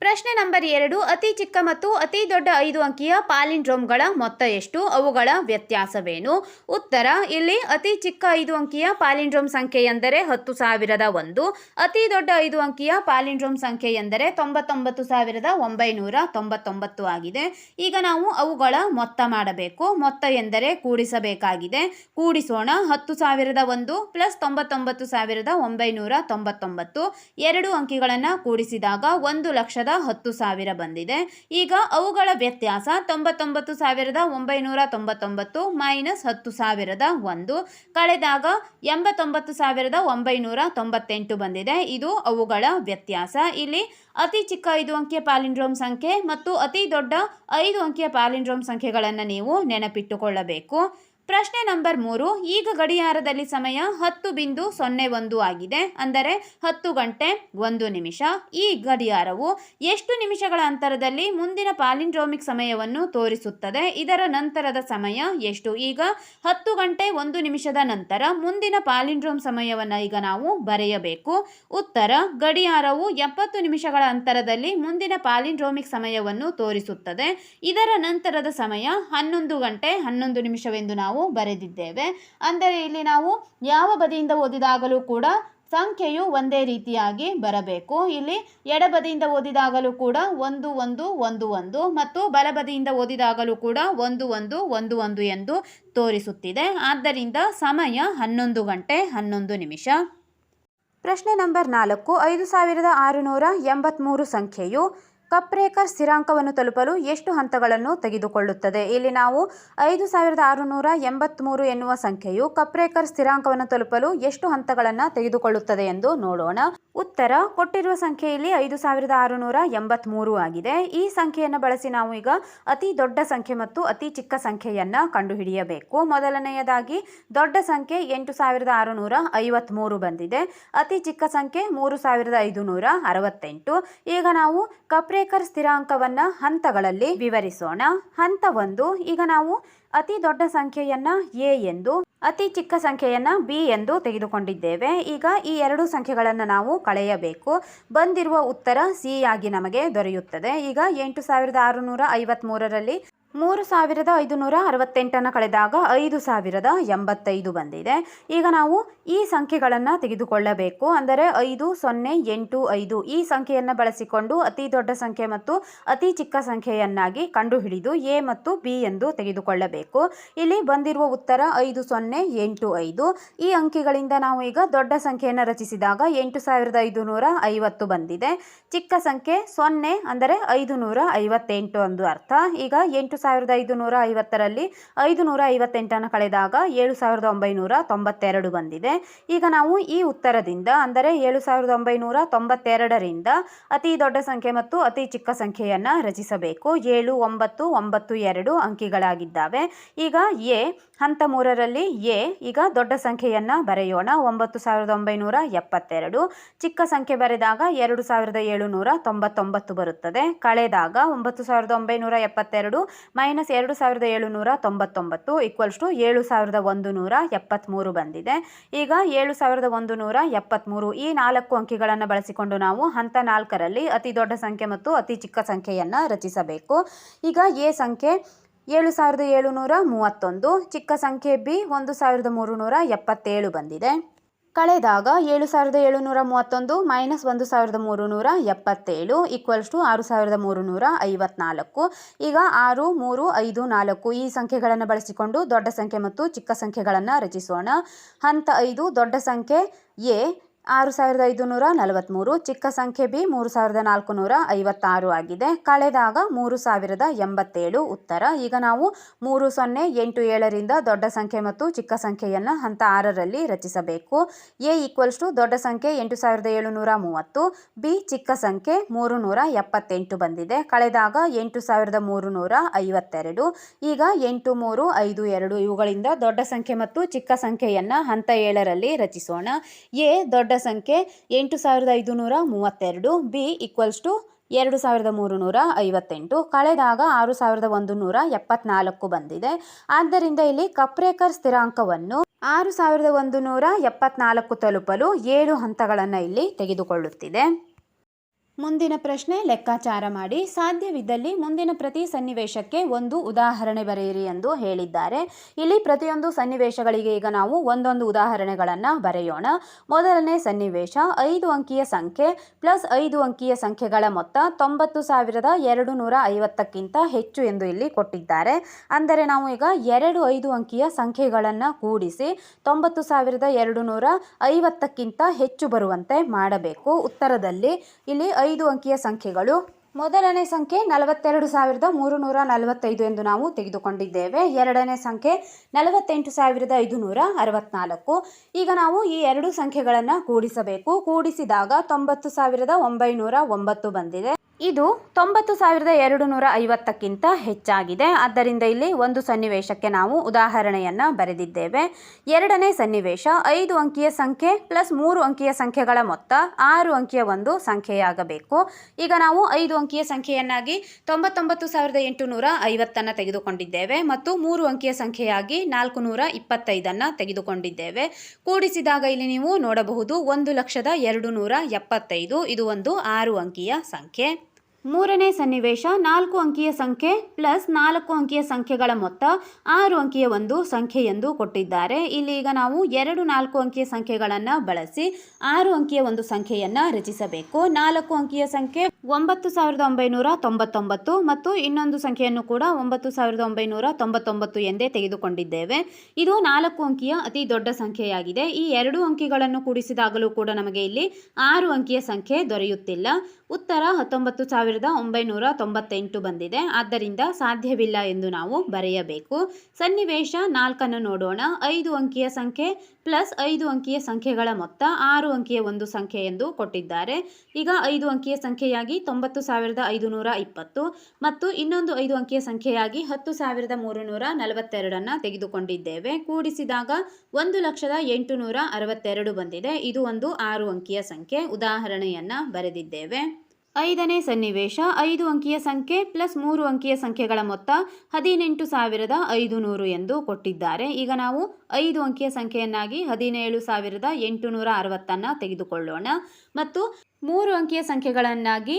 ಪ್ರಶ್ನೆ ನಂಬರ್ ಎರಡು, ಅತಿ ಚಿಕ್ಕ ಮತ್ತು ಅತಿ ದೊಡ್ಡ ಐದು ಅಂಕಿಯ ಪಾಲಿಂಡ್ರೋಮ್ಗಳ ಮೊತ್ತ ಎಷ್ಟು? ಅವುಗಳ ವ್ಯತ್ಯಾಸವೇನು? ಉತ್ತರ, ಇಲ್ಲಿ ಅತಿ ಚಿಕ್ಕ ಐದು ಅಂಕಿಯ ಪಾಲಿಂಡ್ರೋಮ್ ಸಂಖ್ಯೆ ಎಂದರೆ ಹತ್ತು ಸಾವಿರದ ಒಂದು, ಅತಿ ದೊಡ್ಡ ಐದು ಅಂಕಿಯ ಪಾಲಿಂಡ್ರೋಮ್ ಸಂಖ್ಯೆ ಎಂದರೆ ತೊಂಬತ್ತೊಂಬತ್ತು ಸಾವಿರದ ಒಂಬೈನೂರ ತೊಂಬತ್ತೊಂಬತ್ತು ಆಗಿದೆ. ಈಗ ನಾವು ಅವುಗಳ ಮೊತ್ತ ಮಾಡಬೇಕು. ಮೊತ್ತ ಎಂದರೆ ಕೂಡಿಸಬೇಕಾಗಿದೆ. ಕೂಡಿಸೋಣ. ಹತ್ತು ಸಾವಿರದ ಒಂದು ಪ್ಲಸ್ ತೊಂಬತ್ತೊಂಬತ್ತು ಸಾವಿರದ ಒಂಬೈನೂರ ತೊಂಬತ್ತೊಂಬತ್ತು. ಎರಡು ಅಂಕಿಗಳನ್ನು ಕೂಡಿಸಿದಾಗ ಒಂದು ಲಕ್ಷದ ಹತ್ತು ಸಾವಿರ ಬಂದಿದೆ. ಈಗ ಅವುಗಳ ವ್ಯತ್ಯಾಸ ತೊಂಬತ್ತೊಂಬತ್ತು ಸಾವಿರದ ಒಂಬೈನೂರ ತೊಂಬತ್ತೊಂಬತ್ತು ಮೈನಸ್ ಹತ್ತು ಸಾವಿರದ ಒಂದು. ಕಳೆದಾಗ ಎಂಬತ್ತೊಂಬತ್ತು ಸಾವಿರದ ಒಂಬೈನೂರ ತೊಂಬತ್ತೆಂಟು ಬಂದಿದೆ. ಇದು ಅವುಗಳ ವ್ಯತ್ಯಾಸ. ಇಲ್ಲಿ ಅತಿ ಚಿಕ್ಕ ಐದು ಅಂಕಿಯ ಪಾಲಿಂಡ್ರೋಮ್ ಸಂಖ್ಯೆ ಮತ್ತು ಅತಿ ದೊಡ್ಡ ಐದು ಅಂಕಿಯ ಪಾಲಿಂಡ್ರೋಮ್ ಸಂಖ್ಯೆಗಳನ್ನು ನೀವು ನೆನಪಿಟ್ಟುಕೊಳ್ಳಬೇಕು. ಪ್ರಶ್ನೆ ನಂಬರ್ ಮೂರು, ಈಗ ಗಡಿಯಾರದಲ್ಲಿ ಸಮಯ ಹತ್ತು ಬಿಂದು ಸೊನ್ನೆ ಒಂದು ಆಗಿದೆ. ಅಂದರೆ ಹತ್ತು ಗಂಟೆ ಒಂದು ನಿಮಿಷ. ಈ ಗಡಿಯಾರವು ಎಷ್ಟು ನಿಮಿಷಗಳ ಅಂತರದಲ್ಲಿ ಮುಂದಿನ ಪಾಲಿಂಡ್ರೋಮಿಕ್ ಸಮಯವನ್ನು ತೋರಿಸುತ್ತದೆ? ಇದರ ನಂತರದ ಸಮಯ ಎಷ್ಟು? ಈಗ ಹತ್ತು ಗಂಟೆ ಒಂದು ನಿಮಿಷದ ನಂತರ ಮುಂದಿನ ಪಾಲಿಂಡ್ರೋಮ್ ಸಮಯವನ್ನು ಈಗ ನಾವು ಬರೆಯಬೇಕು. ಉತ್ತರ, ಗಡಿಯಾರವು ಎಪ್ಪತ್ತು ನಿಮಿಷಗಳ ಅಂತರದಲ್ಲಿ ಮುಂದಿನ ಪಾಲಿಂಡ್ರೋಮಿಕ್ ಸಮಯವನ್ನು ತೋರಿಸುತ್ತದೆ. ಇದರ ನಂತರದ ಸಮಯ ಹನ್ನೊಂದು ಗಂಟೆ ಹನ್ನೊಂದು ನಿಮಿಷವೆಂದು ನಾವು ಬರೆದಿದ್ದೇವೆ. ಅಂದರೆ ಇಲ್ಲಿ ನಾವು ಯಾವ ಬದಿಯಿಂದ ಓದಿದಾಗಲೂ ಕೂಡ ಸಂಖ್ಯೆಯು ಒಂದೇ ರೀತಿಯಾಗಿ ಬರಬೇಕು. ಇಲ್ಲಿ ಎಡಬದಿಯಿಂದ ಓದಿದಾಗಲೂ ಕೂಡ ಒಂದು ಒಂದು ಒಂದು ಒಂದು ಮತ್ತು ಬಲಬದಿಯಿಂದ ಓದಿದಾಗಲೂ ಕೂಡ ಒಂದು ಒಂದು ಒಂದು ಒಂದು ಎಂದು ತೋರಿಸುತ್ತಿದೆ. ಆದ್ದರಿಂದ ಸಮಯ ಹನ್ನೊಂದು ಗಂಟೆ ಹನ್ನೊಂದು ನಿಮಿಷ. ಪ್ರಶ್ನೆ ನಂಬರ್ ನಾಲ್ಕು, ಐದು ಸಾವಿರದ ಆರುನೂರ ಎಂಬತ್ತ್ಮೂರು ಸಂಖ್ಯೆಯು ಕಪ್ರೇಕರ್ ಸ್ಥಿರಾಂಕವನ್ನು ತಲುಪಲು ಎಷ್ಟು ಹಂತಗಳನ್ನು ತೆಗೆದುಕೊಳ್ಳುತ್ತದೆ? ಇಲ್ಲಿ ನಾವು ಐದು ಸಾವಿರದ ಆರುನೂರ ಎಂಬತ್ತ್ಮೂರು ಎನ್ನುವ ಸಂಖ್ಯೆಯು ಕಪ್ರೇಕರ್ ಸ್ಥಿರಾಂಕವನ್ನು ತಲುಪಲು ಎಷ್ಟು ಹಂತಗಳನ್ನು ತೆಗೆದುಕೊಳ್ಳುತ್ತದೆ ಎಂದು ನೋಡೋಣ. ಉತ್ತರ, ಕೊಟ್ಟಿರುವ ಸಂಖ್ಯೆಯಲ್ಲಿ ಐದು ಸಾವಿರದ ಆರುನೂರ ಎಂಬತ್ತ್ಮೂರು ಆಗಿದೆ. ಈ ಸಂಖ್ಯೆಯನ್ನು ಬಳಸಿ ನಾವು ಈಗ ಅತಿ ದೊಡ್ಡ ಸಂಖ್ಯೆ ಮತ್ತು ಅತಿ ಚಿಕ್ಕ ಸಂಖ್ಯೆಯನ್ನು ಕಂಡುಹಿಡಿಯಬೇಕು. ಮೊದಲನೆಯದಾಗಿ, ದೊಡ್ಡ ಸಂಖ್ಯೆ ಎಂಟು ಸಾವಿರದ ಆರುನೂರ ಐವತ್ತ್ಮೂರು ಬಂದಿದೆ. ಅತಿ ಚಿಕ್ಕ ಸಂಖ್ಯೆ ಮೂರು ಸಾವಿರದ ಐದುನೂರ ಅರವತ್ತೆಂಟು. ಈಗ ನಾವು ಕಪ್ರೇಕರ್ ಸ್ಥಿರಾಂಕವನ್ನ ಹಂತಗಳಲ್ಲಿ ವಿವರಿಸೋಣ. ಹಂತ ಒಂದು ಈಗ ನಾವು ಅತಿ ದೊಡ್ಡ ಸಂಖ್ಯೆಯನ್ನ ಎ ಎಂದು, ಅತಿ ಚಿಕ್ಕ ಸಂಖ್ಯೆಯನ್ನ ಬಿ ಎಂದು ತೆಗೆದುಕೊಂಡಿದ್ದೇವೆ. ಈಗ ಈ ಎರಡು ಸಂಖ್ಯೆಗಳನ್ನು ನಾವು ಕಳೆಯಬೇಕು. ಬಂದಿರುವ ಉತ್ತರ ಸಿ ಆಗಿ ನಮಗೆ ದೊರೆಯುತ್ತದೆ. ಈಗ ಎಂಟು ಸಾವಿರದ ಆರುನೂರ ಐವತ್ತ್ಮೂರರಲ್ಲಿ ಮೂರು ಸಾವಿರದ ಐದುನೂರ ಅರವತ್ತೆಂಟನ್ನು ಕಳೆದಾಗ ಐದು ಸಾವಿರದ ಎಂಬತ್ತೈದು ಬಂದಿದೆ. ಈಗ ನಾವು ಈ ಸಂಖ್ಯೆಗಳನ್ನು ತೆಗೆದುಕೊಳ್ಳಬೇಕು. ಅಂದರೆ ಐದು, ಸೊನ್ನೆ, ಎಂಟು, ಐದು ಈ ಸಂಖ್ಯೆಯನ್ನು ಬಳಸಿಕೊಂಡು ಅತಿ ದೊಡ್ಡ ಸಂಖ್ಯೆ ಮತ್ತು ಅತಿ ಚಿಕ್ಕ ಸಂಖ್ಯೆಯನ್ನಾಗಿ ಕಂಡುಹಿಡಿದು ಎ ಮತ್ತು ಬಿ ಎಂದು ತೆಗೆದುಕೊಳ್ಳಬೇಕು. ಇಲ್ಲಿ ಬಂದಿರುವ ಉತ್ತರ ಐದು, ಸೊನ್ನೆ, ಎಂಟು, ಐದು. ಈ ಅಂಕಿಗಳಿಂದ ನಾವು ಈಗ ದೊಡ್ಡ ಸಂಖ್ಯೆಯನ್ನು ರಚಿಸಿದಾಗ ಎಂಟು ಸಾವಿರದ ಐದುನೂರ ಐವತ್ತು ಬಂದಿದೆ. ಚಿಕ್ಕ ಸಂಖ್ಯೆ ಸೊನ್ನೆ ಅಂದರೆ ಐದು ನೂರ ಐವತ್ತೆಂಟು ಒಂದು ಅರ್ಥ. ಈಗ ಎಂಟು ಸಾವಿರದ ಐದು ನೂರ ಐವತ್ತರಲ್ಲಿ ಐದು ನೂರ ಐವತ್ತೆಂಟನ್ನು ಕಳೆದಾಗ ಏಳು ಸಾವಿರದ ಒಂಬೈನೂರ ತೊಂಬತ್ತೆರಡು ಬಂದಿದೆ. ಈಗ ನಾವು ಈ ಉತ್ತರದಿಂದ, ಅಂದರೆ ಏಳು ಸಾವಿರದ ಒಂಬೈನೂರ ತೊಂಬತ್ತೆರಡರಿಂದ ಅತಿ ದೊಡ್ಡ ಸಂಖ್ಯೆ ಮತ್ತು ಅತಿ ಚಿಕ್ಕ ಸಂಖ್ಯೆಯನ್ನು ರಚಿಸಬೇಕು. ಏಳು ಒಂಬತ್ತು ಒಂಬತ್ತು ಎರಡು ಅಂಕಿಗಳಾಗಿದ್ದಾವೆ. ಈಗ ಎ ಹಂತ ಮೂರರಲ್ಲಿ ಎ, ಈಗ ದೊಡ್ಡ ಸಂಖ್ಯೆಯನ್ನು ಬರೆಯೋಣ. ಒಂಬತ್ತು ಸಾವಿರದ ಒಂಬೈನೂರ ಎಪ್ಪತ್ತೆರಡು. ಚಿಕ್ಕ ಸಂಖ್ಯೆ ಬರೆದಾಗ ಎರಡು ಸಾವಿರದ ಏಳುನೂರ ತೊಂಬತ್ತೊಂಬತ್ತು ಬರುತ್ತದೆ. ಕಳೆದಾಗ ಒಂಬತ್ತು ಸಾವಿರದ ಒಂಬೈನೂರ ಎಪ್ಪತ್ತೆರಡು ಮೈನಸ್ ಎರಡು ಸಾವಿರದ ಏಳುನೂರ ತೊಂಬತ್ತೊಂಬತ್ತು ಈಕ್ವಲ್ಸ್ ಟು ಏಳು ಸಾವಿರದ ಒಂದು ನೂರ ಎಪ್ಪತ್ತ್ಮೂರು ಬಂದಿದೆ. ಈಗ ಏಳು ಸಾವಿರದ ಒಂದು ನೂರ ಎಪ್ಪತ್ತ್ಮೂರು ಈ ನಾಲ್ಕು ಅಂಕಿಗಳನ್ನು ಬಳಸಿಕೊಂಡು ನಾವು ಹಂತ ನಾಲ್ಕರಲ್ಲಿ ಅತಿ ದೊಡ್ಡ ಸಂಖ್ಯೆ ಮತ್ತು ಅತಿ ಚಿಕ್ಕ ಸಂಖ್ಯೆಯನ್ನು ರಚಿಸಬೇಕು. ಈಗ ಎ ಸಂಖ್ಯೆ ಏಳು ಸಾವಿರದ ಏಳುನೂರ ಮೂವತ್ತೊಂದು, ಚಿಕ್ಕ ಸಂಖ್ಯೆ ಬಿ ಒಂದು ಸಾವಿರದ ಮೂರುನೂರ ಎಪ್ಪತ್ತೇಳು ಬಂದಿದೆ. ಕಳೆದಾಗ ಏಳು ಸಾವಿರದ ಏಳುನೂರ ಮೂವತ್ತೊಂದು ಮೈನಸ್ ಒಂದು ಸಾವಿರದ ಮೂರು ನೂರ ಎಪ್ಪತ್ತೇಳು ಈಕ್ವಲ್ಸ್ ಟು ಆರು ಸಾವಿರದ ಮೂರು ನೂರ ಐವತ್ನಾಲ್ಕು. ಈಗ ಆರು, ಮೂರು, ಐದು, ನಾಲ್ಕು ಈ ಸಂಖ್ಯೆಗಳನ್ನು ಬಳಸಿಕೊಂಡು ದೊಡ್ಡ ಸಂಖ್ಯೆ ಮತ್ತು ಚಿಕ್ಕ ಸಂಖ್ಯೆಗಳನ್ನು ರಚಿಸೋಣ. ಹಂತ ಐದು, ದೊಡ್ಡ ಸಂಖ್ಯೆ ಎ ಆರು ಸಾವಿರದ ಐದುನೂರ ನಲವತ್ತ್ಮೂರು ಚಿಕ್ಕ ಸಂಖ್ಯೆ ಬಿ ಮೂರು ಸಾವಿರದ ನಾಲ್ಕುನೂರ ಐವತ್ತಾರು ಆಗಿದೆ. ಕಳೆದಾಗ ಮೂರು ಸಾವಿರದ ಎಂಬತ್ತೇಳು ಉತ್ತರ. ಈಗ ನಾವು ಮೂರು ಸೊನ್ನೆ ಎಂಟು ಏಳರಿಂದ ದೊಡ್ಡ ಸಂಖ್ಯೆ ಮತ್ತು ಚಿಕ್ಕ ಸಂಖ್ಯೆಯನ್ನು ಹಂತ ಆರರಲ್ಲಿ ರಚಿಸಬೇಕು. ಎ ಈಕ್ವಲ್ಸ್ ಟು ದೊಡ್ಡ ಸಂಖ್ಯೆ ಎಂಟು ಸಾವಿರದ ಏಳುನೂರ ಮೂವತ್ತು, ಬಿ ಚಿಕ್ಕ ಸಂಖ್ಯೆ ಮೂರು ನೂರ ಎಪ್ಪತ್ತೆಂಟು ಬಂದಿದೆ. ಕಳೆದಾಗ ಎಂಟು ಸಾವಿರದ ಮೂರು ನೂರ ಐವತ್ತೆರಡು, ಈಗ ಎಂಟು ಮೂರು ಐದು ಎರಡು ಇವುಗಳಿಂದ ದೊಡ್ಡ ಸಂಖ್ಯೆ ಮತ್ತು ಚಿಕ್ಕ ಸಂಖ್ಯೆಯನ್ನು ಹಂತ ಏಳರಲ್ಲಿ ರಚಿಸೋಣ. ಎ ದೊಡ್ಡ ಸಂಖ್ಯೆ ಎಂಟು ಸಾವಿರದ ಐದುನೂರ ಮೂವತ್ತೆರಡು, ಬಿ ಈಕ್ವಲ್ಸ್ ಟು ಎರಡು ಸಾವಿರದ ಮೂರು ನೂರ ಐವತ್ತೆಂಟು, ಕಳೆದಾಗ ಆರು ಸಾವಿರದ ಒಂದು ನೂರ ಎಪ್ಪತ್ನಾಲ್ಕು ಬಂದಿದೆ. ಆದ್ದರಿಂದ ಇಲ್ಲಿ ಕಪ್ರೇಕರ್ ಸ್ಥಿರಾಂಕವನ್ನು ಆರು ಸಾವಿರದ ಒಂದು ನೂರ ಎಪ್ಪತ್ನಾಲ್ಕು ತಲುಪಲು ಏಳು ಹಂತಗಳನ್ನು ಇಲ್ಲಿ ತೆಗೆದುಕೊಳ್ಳುತ್ತಿದೆ. ಮುಂದಿನ ಪ್ರಶ್ನೆ ಲೆಕ್ಕಾಚಾರ ಮಾಡಿ. ಸಾಧ್ಯವಿದ್ದಲ್ಲಿ ಮುಂದಿನ ಪ್ರತಿ ಸನ್ನಿವೇಶಕ್ಕೆ ಒಂದು ಉದಾಹರಣೆ ಬರೆಯಿರಿ ಎಂದು ಹೇಳಿದ್ದಾರೆ. ಇಲ್ಲಿ ಪ್ರತಿಯೊಂದು ಸನ್ನಿವೇಶಗಳಿಗೆ ಈಗ ನಾವು ಒಂದೊಂದು ಉದಾಹರಣೆಗಳನ್ನು ಬರೆಯೋಣ. ಮೊದಲನೇ ಸನ್ನಿವೇಶ, ಐದು ಅಂಕಿಯ ಸಂಖ್ಯೆ ಪ್ಲಸ್ ಐದು ಅಂಕಿಯ ಸಂಖ್ಯೆಗಳ ಮೊತ್ತ ತೊಂಬತ್ತು ಸಾವಿರದ ಎರಡು ನೂರ ಐವತ್ತಕ್ಕಿಂತ ಹೆಚ್ಚು ಎಂದು ಇಲ್ಲಿ ಕೊಟ್ಟಿದ್ದಾರೆ. ಅಂದರೆ ನಾವು ಈಗ ಎರಡು ಐದು ಅಂಕಿಯ ಸಂಖ್ಯೆಗಳನ್ನು ಕೂಡಿಸಿ ತೊಂಬತ್ತು ಸಾವಿರದ ಎರಡು ನೂರ ಐವತ್ತಕ್ಕಿಂತ ಹೆಚ್ಚು ಬರುವಂತೆ ಮಾಡಬೇಕು. ಉತ್ತರದಲ್ಲಿ ಇಲ್ಲಿ ಐದು ಅಂಕಿಯ ಸಂಖ್ಯೆಗಳು. ಮೊದಲನೇ ಸಂಖ್ಯೆ ನಲವತ್ತೆರಡು ಸಾವಿರದ ಮೂರು ನೂರ ನಲವತ್ತೈದು ಎಂದು ನಾವು ತೆಗೆದುಕೊಂಡಿದ್ದೇವೆ. ಎರಡನೇ ಸಂಖ್ಯೆ ನಲವತ್ತೆಂಟು ಸಾವಿರದ ಐದುನೂರ ಅರವತ್ನಾಲ್ಕು. ಈಗ ನಾವು ಈ ಎರಡು ಸಂಖ್ಯೆಗಳನ್ನು ಕೂಡಿಸಬೇಕು. ಕೂಡಿಸಿದಾಗ ತೊಂಬತ್ತು ಸಾವಿರದ ಒಂಬೈನೂರ ಒಂಬತ್ತು ಬಂದಿದೆ. ಇದು ತೊಂಬತ್ತು ಸಾವಿರದ ಎರಡು ನೂರ ಐವತ್ತಕ್ಕಿಂತ ಹೆಚ್ಚಾಗಿದೆ. ಆದ್ದರಿಂದ ಇಲ್ಲಿ ಒಂದು ಸನ್ನಿವೇಶಕ್ಕೆ ನಾವು ಉದಾಹರಣೆಯನ್ನು ಬರೆದಿದ್ದೇವೆ. ಎರಡನೇ ಸನ್ನಿವೇಶ, ಐದು ಅಂಕಿಯ ಸಂಖ್ಯೆ ಪ್ಲಸ್ ಮೂರು ಅಂಕಿಯ ಸಂಖ್ಯೆಗಳ ಮೊತ್ತ, ಆರು ಅಂಕಿಯ ಒಂದು ಸಂಖ್ಯೆಯಾಗಬೇಕು. ಈಗ ನಾವು ಐದು ಅಂಕಿಯ ಸಂಖ್ಯೆಯನ್ನಾಗಿ ತೊಂಬತ್ತೊಂಬತ್ತು ಸಾವಿರದ ಎಂಟು ನೂರ ಐವತ್ತನ್ನು ತೆಗೆದುಕೊಂಡಿದ್ದೇವೆ ಮತ್ತು ಮೂರು ಅಂಕಿಯ ಸಂಖ್ಯೆಯಾಗಿ ನಾಲ್ಕು ನೂರ ಇಪ್ಪತ್ತೈದನ್ನು ತೆಗೆದುಕೊಂಡಿದ್ದೇವೆ. ಕೂಡಿಸಿದಾಗ ಇಲ್ಲಿ ನೀವು ನೋಡಬಹುದು ಒಂದು ಲಕ್ಷದ ಎರಡು ನೂರ ಎಪ್ಪತ್ತೈದು, ಇದು ಒಂದು ಆರು ಅಂಕಿಯ ಸಂಖ್ಯೆ. ಮೂರನೇ ಸನ್ನಿವೇಶ ನಾಲ್ಕು ಅಂಕಿಯ ಸಂಖ್ಯೆ ಪ್ಲಸ್ ನಾಲ್ಕು ಅಂಕಿಯ ಸಂಖ್ಯೆಗಳ ಮೊತ್ತ, ಆರು ಅಂಕಿಯ ಒಂದು ಸಂಖ್ಯೆ ಎಂದು ಕೊಟ್ಟಿದ್ದಾರೆ. ಇಲ್ಲಿ ಈಗ ನಾವು ಎರಡು ನಾಲ್ಕು ಅಂಕಿಯ ಸಂಖ್ಯೆಗಳನ್ನು ಬಳಸಿ ಆರು ಅಂಕಿಯ ಒಂದು ಸಂಖ್ಯೆಯನ್ನು ರಚಿಸಬೇಕು. ನಾಲ್ಕು ಅಂಕಿಯ ಸಂಖ್ಯೆ ಒಂಬತ್ತು ಸಾವಿರದ ಒಂಬೈನೂರ ತೊಂಬತ್ತೊಂಬತ್ತು ಮತ್ತು ಇನ್ನೊಂದು ಸಂಖ್ಯೆಯನ್ನು ಕೂಡ ಒಂಬತ್ತು ಸಾವಿರದ ಒಂಬೈನೂರ ತೊಂಬತ್ತೊಂಬತ್ತು ಎಂದೇ ತೆಗೆದುಕೊಂಡಿದ್ದೇವೆ. ಇದು ನಾಲ್ಕು ಅಂಕಿಯ ಅತಿ ದೊಡ್ಡ ಸಂಖ್ಯೆಯಾಗಿದೆ. ಈ ಎರಡು ಅಂಕಿಗಳನ್ನು ಕೂಡಿಸಿದಾಗಲೂ ಕೂಡ ನಮಗೆ ಇಲ್ಲಿ ಆರು ಅಂಕಿಯ ಸಂಖ್ಯೆ ದೊರೆಯುತ್ತಿಲ್ಲ. ಉತ್ತರ ಹತ್ತೊಂಬತ್ತು ಸಾವಿರದ ಒಂಬೈನೂರ ತೊಂಬತ್ತೆಂಟು ಬಂದಿದೆ. ಆದ್ದರಿಂದ ಸಾಧ್ಯವಿಲ್ಲ ಎಂದು ನಾವು ಬರೆಯಬೇಕು. ಸನ್ನಿವೇಶ ನಾಲ್ಕನ್ನು ನೋಡೋಣ. ಐದು ಅಂಕಿಯ ಸಂಖ್ಯೆ ಪ್ಲಸ್ ಐದು ಅಂಕಿಯ ಸಂಖ್ಯೆಗಳ ಮೊತ್ತ ಆರು ಅಂಕಿಯ ಒಂದು ಸಂಖ್ಯೆ ಎಂದು ಕೊಟ್ಟಿದ್ದಾರೆ. ಈಗ ಐದು ಅಂಕಿಯ ಸಂಖ್ಯೆಯಾಗಿ ತೊಂಬತ್ತು ಸಾವಿರದ ಐದುನೂರ ಇಪ್ಪತ್ತು ಮತ್ತು ಇನ್ನೊಂದು ಐದು ಅಂಕಿಯ ಸಂಖ್ಯೆಯಾಗಿ ಹತ್ತು ಸಾವಿರದ ಮೂರುನೂರ ನಲವತ್ತೆರಡನ್ನು ತೆಗೆದುಕೊಂಡಿದ್ದೇವೆ. ಕೂಡಿಸಿದಾಗ ಒಂದು ಲಕ್ಷದ ಎಂಟು ನೂರ ಅರವತ್ತೆರಡು ಬಂದಿದೆ. ಇದು ಒಂದು ಆರು ಅಂಕಿಯ ಸಂಖ್ಯೆ. ಉದಾಹರಣೆಯನ್ನು ಬರೆದಿದ್ದೇವೆ. ಐದನೇ ಸನ್ನಿವೇಶ, ಐದು ಅಂಕಿಯ ಸಂಖ್ಯೆ ಪ್ಲಸ್ ಮೂರು ಅಂಕಿಯ ಸಂಖ್ಯೆಗಳ ಮೊತ್ತ ಹದಿನೆಂಟು ಸಾವಿರದ ಐದು ನೂರು ಎಂದು ಕೊಟ್ಟಿದ್ದಾರೆ. ಈಗ ನಾವು ಐದು ಅಂಕಿಯ ಸಂಖ್ಯೆಯನ್ನಾಗಿ ಹದಿನೇಳು ಸಾವಿರದ ಎಂಟುನೂರ ಅರವತ್ತನ್ನು ತೆಗೆದುಕೊಳ್ಳೋಣ. ಮತ್ತು ಮೂರು ಅಂಕಿಯ ಸಂಖ್ಯೆಗಳನ್ನಾಗಿ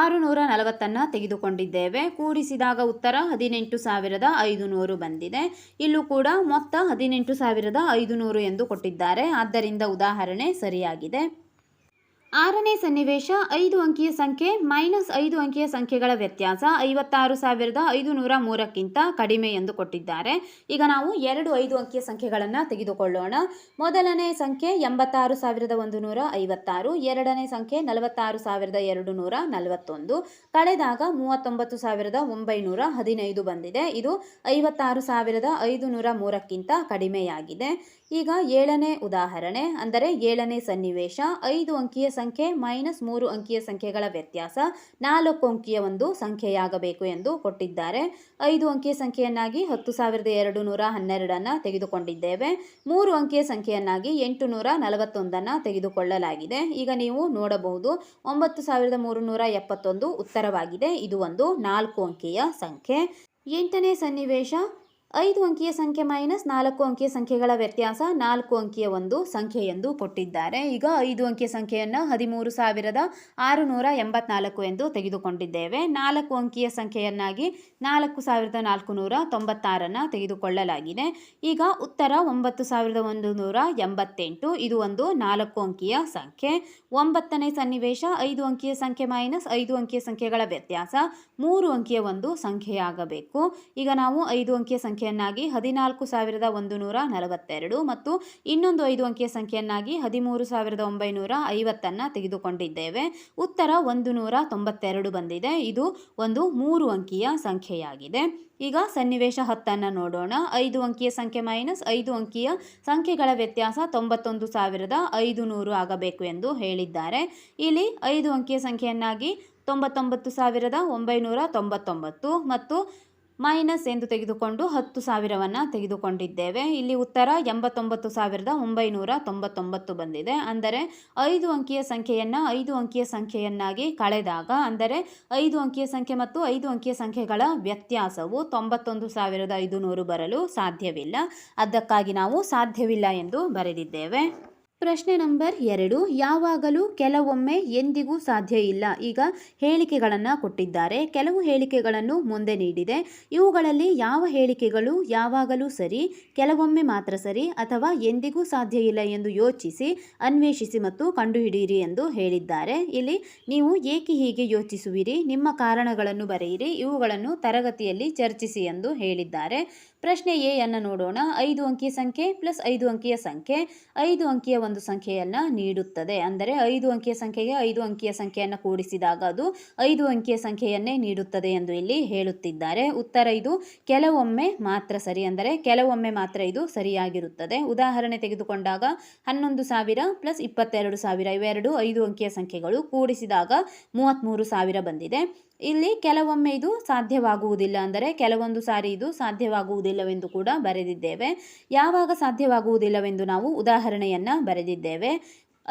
ಆರು ನೂರ ನಲವತ್ತನ್ನು ತೆಗೆದುಕೊಂಡಿದ್ದೇವೆ. ಕೂಡಿಸಿದಾಗ ಉತ್ತರ ಹದಿನೆಂಟು ಸಾವಿರದ ಐದು ನೂರು ಬಂದಿದೆ. ಇಲ್ಲೂ ಕೂಡ ಮೊತ್ತ ಹದಿನೆಂಟು ಸಾವಿರದ ಐದು ನೂರು ಎಂದು ಕೊಟ್ಟಿದ್ದಾರೆ. ಆದ್ದರಿಂದ ಉದಾಹರಣೆ ಸರಿಯಾಗಿದೆ. ಆರನೇ ಸನ್ನಿವೇಶ ಐದು ಅಂಕಿಯ ಸಂಖ್ಯೆ ಮೈನಸ್ ಐದು ಅಂಕಿಯ ಸಂಖ್ಯೆಗಳ ವ್ಯತ್ಯಾಸ ಐವತ್ತಾರು ಸಾವಿರದ ಐದು ನೂರ ಮೂರಕ್ಕಿಂತ ಕಡಿಮೆ ಎಂದು ಕೊಟ್ಟಿದ್ದಾರೆ. ಈಗ ನಾವು ಎರಡು ಐದು ಅಂಕಿಯ ಸಂಖ್ಯೆಗಳನ್ನು ತೆಗೆದುಕೊಳ್ಳೋಣ. ಮೊದಲನೇ ಸಂಖ್ಯೆ ಎಂಬತ್ತಾರು ಸಾವಿರದ ಒಂದು ನೂರ ಐವತ್ತಾರು, ಎರಡನೇ ಸಂಖ್ಯೆ ನಲವತ್ತಾರು ಸಾವಿರದ ಎರಡು ನೂರ ನಲವತ್ತೊಂದು, ಕಳೆದಾಗ ಮೂವತ್ತೊಂಬತ್ತು ಸಾವಿರದ ಒಂಬೈನೂರ ಹದಿನೈದು ಬಂದಿದೆ. ಇದು ಐವತ್ತಾರು ಸಾವಿರದ ಐದು ನೂರ ಮೂರಕ್ಕಿಂತ ಕಡಿಮೆಯಾಗಿದೆ. ಈಗ ಏಳನೇ ಉದಾಹರಣೆ, ಅಂದರೆ ಏಳನೇ ಸನ್ನಿವೇಶ, ಐದು ಅಂಕಿಯ ಸಂಖ್ಯೆ ಮೈನಸ್ ಮೂರು ಅಂಕಿಯ ಸಂಖ್ಯೆಗಳ ವ್ಯತ್ಯಾಸ, ನಾಲ್ಕು ಅಂಕಿಯ ಒಂದು ಸಂಖ್ಯೆಯಾಗಬೇಕು ಎಂದು ಕೊಟ್ಟಿದ್ದಾರೆ. ಐದು ಅಂಕಿಯ ಸಂಖ್ಯೆಯನ್ನಾಗಿ ಹತ್ತು ಸಾವಿರದ ಎರಡು ನೂರ ಹನ್ನೆರಡನ್ನು ತೆಗೆದುಕೊಂಡಿದ್ದೇವೆ. ಮೂರು ಅಂಕಿಯ ಸಂಖ್ಯೆಯನ್ನಾಗಿ ಎಂಟು ನೂರ ನಲವತ್ತೊಂದನ್ನು ತೆಗೆದುಕೊಳ್ಳಲಾಗಿದೆ. ಈಗ ನೀವು ನೋಡಬಹುದು, ಒಂಬತ್ತು ಸಾವಿರದ ಮೂರು ನೂರ ಎಪ್ಪತ್ತೊಂದು ಉತ್ತರವಾಗಿದೆ. ಇದು ಒಂದು ನಾಲ್ಕು ಅಂಕಿಯ ಸಂಖ್ಯೆ. ಎಂಟನೇ ಸನ್ನಿವೇಶ ಐದು ಅಂಕಿಯ ಸಂಖ್ಯೆ ಮೈನಸ್ ನಾಲ್ಕು ಅಂಕಿಯ ಸಂಖ್ಯೆಗಳ ವ್ಯತ್ಯಾಸ ನಾಲ್ಕು ಅಂಕಿಯ ಒಂದು ಸಂಖ್ಯೆ ಎಂದು ಕೊಟ್ಟಿದ್ದಾರೆ. ಈಗ ಐದು ಅಂಕಿಯ ಸಂಖ್ಯೆಯನ್ನು ಹದಿಮೂರು ಸಾವಿರದ ಆರು ನೂರ ಎಂಬತ್ನಾಲ್ಕು ಎಂದು ತೆಗೆದುಕೊಂಡಿದ್ದೇವೆ. ನಾಲ್ಕು ಅಂಕಿಯ ಸಂಖ್ಯೆಯನ್ನಾಗಿ ನಾಲ್ಕು ಸಾವಿರದ ನಾಲ್ಕು ನೂರ ತೊಂಬತ್ತಾರನ್ನು ತೆಗೆದುಕೊಳ್ಳಲಾಗಿದೆ. ಈಗ ಉತ್ತರ ಒಂಬತ್ತು ಸಾವಿರದ ಒಂದು ನೂರ ಎಂಬತ್ತೆಂಟು, ಇದು ಒಂದು ನಾಲ್ಕು ಅಂಕಿಯ ಸಂಖ್ಯೆ. ಒಂಬತ್ತನೇ ಸನ್ನಿವೇಶ, ಐದು ಅಂಕಿಯ ಸಂಖ್ಯೆ ಮೈನಸ್ ಐದು ಅಂಕಿಯ ಸಂಖ್ಯೆಗಳ ವ್ಯತ್ಯಾಸ ಮೂರು ಅಂಕಿಯ ಒಂದು ಸಂಖ್ಯೆಯಾಗಬೇಕು. ಈಗ ನಾವು ಐದು ಅಂಕಿಯ ಸಂಖ್ಯೆಯನ್ನಾಗಿ ಹದಿನಾಲ್ಕು ಸಾವಿರದ ಒಂದು ನೂರ ನಲವತ್ತೆರಡು ಮತ್ತು ಇನ್ನೊಂದು ಐದು ಅಂಕಿಯ ಸಂಖ್ಯೆಯನ್ನಾಗಿ ಹದಿಮೂರು ಸಾವಿರದ ಒಂಬೈನೂರ ಐವತ್ತನ್ನು ತೆಗೆದುಕೊಂಡಿದ್ದೇವೆ. ಉತ್ತರ ಒಂದು ನೂರ ತೊಂಬತ್ತೆರಡು ಬಂದಿದೆ. ಇದು ಒಂದು ಮೂರು ಅಂಕಿಯ ಸಂಖ್ಯೆಯಾಗಿದೆ. ಈಗ ಸನ್ನಿವೇಶ ಹತ್ತನ್ನು ನೋಡೋಣ. ಐದು ಅಂಕಿಯ ಸಂಖ್ಯೆ ಮೈನಸ್ ಐದು ಅಂಕಿಯ ಸಂಖ್ಯೆಗಳ ವ್ಯತ್ಯಾಸ ತೊಂಬತ್ತೊಂದು ಸಾವಿರದ ಐದು ನೂರು ಆಗಬೇಕು ಎಂದು ಹೇಳಿದ್ದಾರೆ. ಇಲ್ಲಿ ಐದು ಅಂಕಿಯ ಸಂಖ್ಯೆಯನ್ನಾಗಿ ತೊಂಬತ್ತೊಂಬತ್ತು ಸಾವಿರದ ಒಂಬೈನೂರ ತೊಂಬತ್ತೊಂಬತ್ತು ಮತ್ತು ಮೈನಸ್ ಎಂದು ತೆಗೆದುಕೊಂಡು ಹತ್ತು ಸಾವಿರವನ್ನು ತೆಗೆದುಕೊಂಡಿದ್ದೇವೆ. ಇಲ್ಲಿ ಉತ್ತರ ಎಂಬತ್ತೊಂಬತ್ತು ಸಾವಿರದ ಒಂಬೈನೂರ ತೊಂಬತ್ತೊಂಬತ್ತು ಬಂದಿದೆ. ಅಂದರೆ ಐದು ಅಂಕಿಯ ಸಂಖ್ಯೆಯನ್ನು ಐದು ಅಂಕಿಯ ಸಂಖ್ಯೆಯನ್ನಾಗಿ ಕಳೆದಾಗ, ಅಂದರೆ ಐದು ಅಂಕಿಯ ಸಂಖ್ಯೆ ಮತ್ತು ಐದು ಅಂಕಿಯ ಸಂಖ್ಯೆಗಳ ವ್ಯತ್ಯಾಸವು ತೊಂಬತ್ತೊಂದು ಸಾವಿರದ ಐದು ನೂರು ಬರಲು ಸಾಧ್ಯವಿಲ್ಲ. ಅದಕ್ಕಾಗಿ ನಾವು ಸಾಧ್ಯವಿಲ್ಲ ಎಂದು ಬರೆದಿದ್ದೇವೆ. ಪ್ರಶ್ನೆ ನಂಬರ್ ಎರಡು. ಯಾವಾಗಲೂ ಕೆಲವೊಮ್ಮೆ ಎಂದಿಗೂ ಸಾಧ್ಯ ಇಲ್ಲ. ಈಗ ಹೇಳಿಕೆಗಳನ್ನು ಕೊಟ್ಟಿದ್ದಾರೆ. ಕೆಲವು ಹೇಳಿಕೆಗಳನ್ನು ಮುಂದೆ ನೀಡಿದೆ. ಇವುಗಳಲ್ಲಿ ಯಾವ ಹೇಳಿಕೆಗಳು ಯಾವಾಗಲೂ ಸರಿ, ಕೆಲವೊಮ್ಮೆ ಮಾತ್ರ ಸರಿ ಅಥವಾ ಎಂದಿಗೂ ಸಾಧ್ಯ ಇಲ್ಲ ಎಂದು ಯೋಚಿಸಿ, ಅನ್ವೇಷಿಸಿ ಮತ್ತು ಕಂಡುಹಿಡಿಯಿರಿ ಎಂದು ಹೇಳಿದ್ದಾರೆ. ಇಲ್ಲಿ ನೀವು ಏಕೆ ಹೀಗೆ ಯೋಚಿಸುವಿರಿ? ನಿಮ್ಮ ಕಾರಣಗಳನ್ನು ಬರೆಯಿರಿ. ಇವುಗಳನ್ನು ತರಗತಿಯಲ್ಲಿ ಚರ್ಚಿಸಿ ಎಂದು ಹೇಳಿದ್ದಾರೆ. ಪ್ರಶ್ನೆ ಎ ಅನ್ನು ನೋಡೋಣ. ಐದು ಅಂಕಿಯ ಸಂಖ್ಯೆ ಪ್ಲಸ್ ಐದು ಅಂಕಿಯ ಸಂಖ್ಯೆ ಐದು ಅಂಕಿಯ ಒಂದು ಸಂಖ್ಯೆಯನ್ನು ನೀಡುತ್ತದೆ. ಅಂದರೆ ಐದು ಅಂಕಿಯ ಸಂಖ್ಯೆಗೆ ಐದು ಅಂಕಿಯ ಸಂಖ್ಯೆಯನ್ನು ಕೂಡಿಸಿದಾಗ ಅದು ಐದು ಅಂಕಿಯ ಸಂಖ್ಯೆಯನ್ನೇ ನೀಡುತ್ತದೆ ಎಂದು ಇಲ್ಲಿ ಹೇಳುತ್ತಿದ್ದಾರೆ. ಉತ್ತರ ಇದು ಕೆಲವೊಮ್ಮೆ ಮಾತ್ರ ಸರಿ ಅಂದರೆ ಕೆಲವೊಮ್ಮೆ ಮಾತ್ರ ಇದು ಸರಿಯಾಗಿರುತ್ತದೆ. ಉದಾಹರಣೆ ತೆಗೆದುಕೊಂಡಾಗ ಹನ್ನೊಂದು ಸಾವಿರ ಪ್ಲಸ್ ಇಪ್ಪತ್ತೆರಡು ಸಾವಿರ ಇವೆರಡು ಐದು ಅಂಕಿಯ ಸಂಖ್ಯೆಗಳು ಕೂಡಿಸಿದಾಗ ಮೂವತ್ತ್ಮೂರು ಸಾವಿರ ಬಂದಿದೆ. ಇಲ್ಲಿ ಕೆಲವೊಮ್ಮೆ ಇದು ಸಾಧ್ಯವಾಗುವುದಿಲ್ಲ ಅಂದರೆ ಕೆಲವೊಂದು ಸಾರಿ ಇದು ಸಾಧ್ಯವಾಗುವುದಿಲ್ಲವೆಂದು ಕೂಡ ಬರೆದಿದ್ದೇವೆ. ಯಾವಾಗ ಸಾಧ್ಯವಾಗುವುದಿಲ್ಲವೆಂದು ನಾವು ಉದಾಹರಣೆಯನ್ನು ಬರೆದಿದ್ದೇವೆ.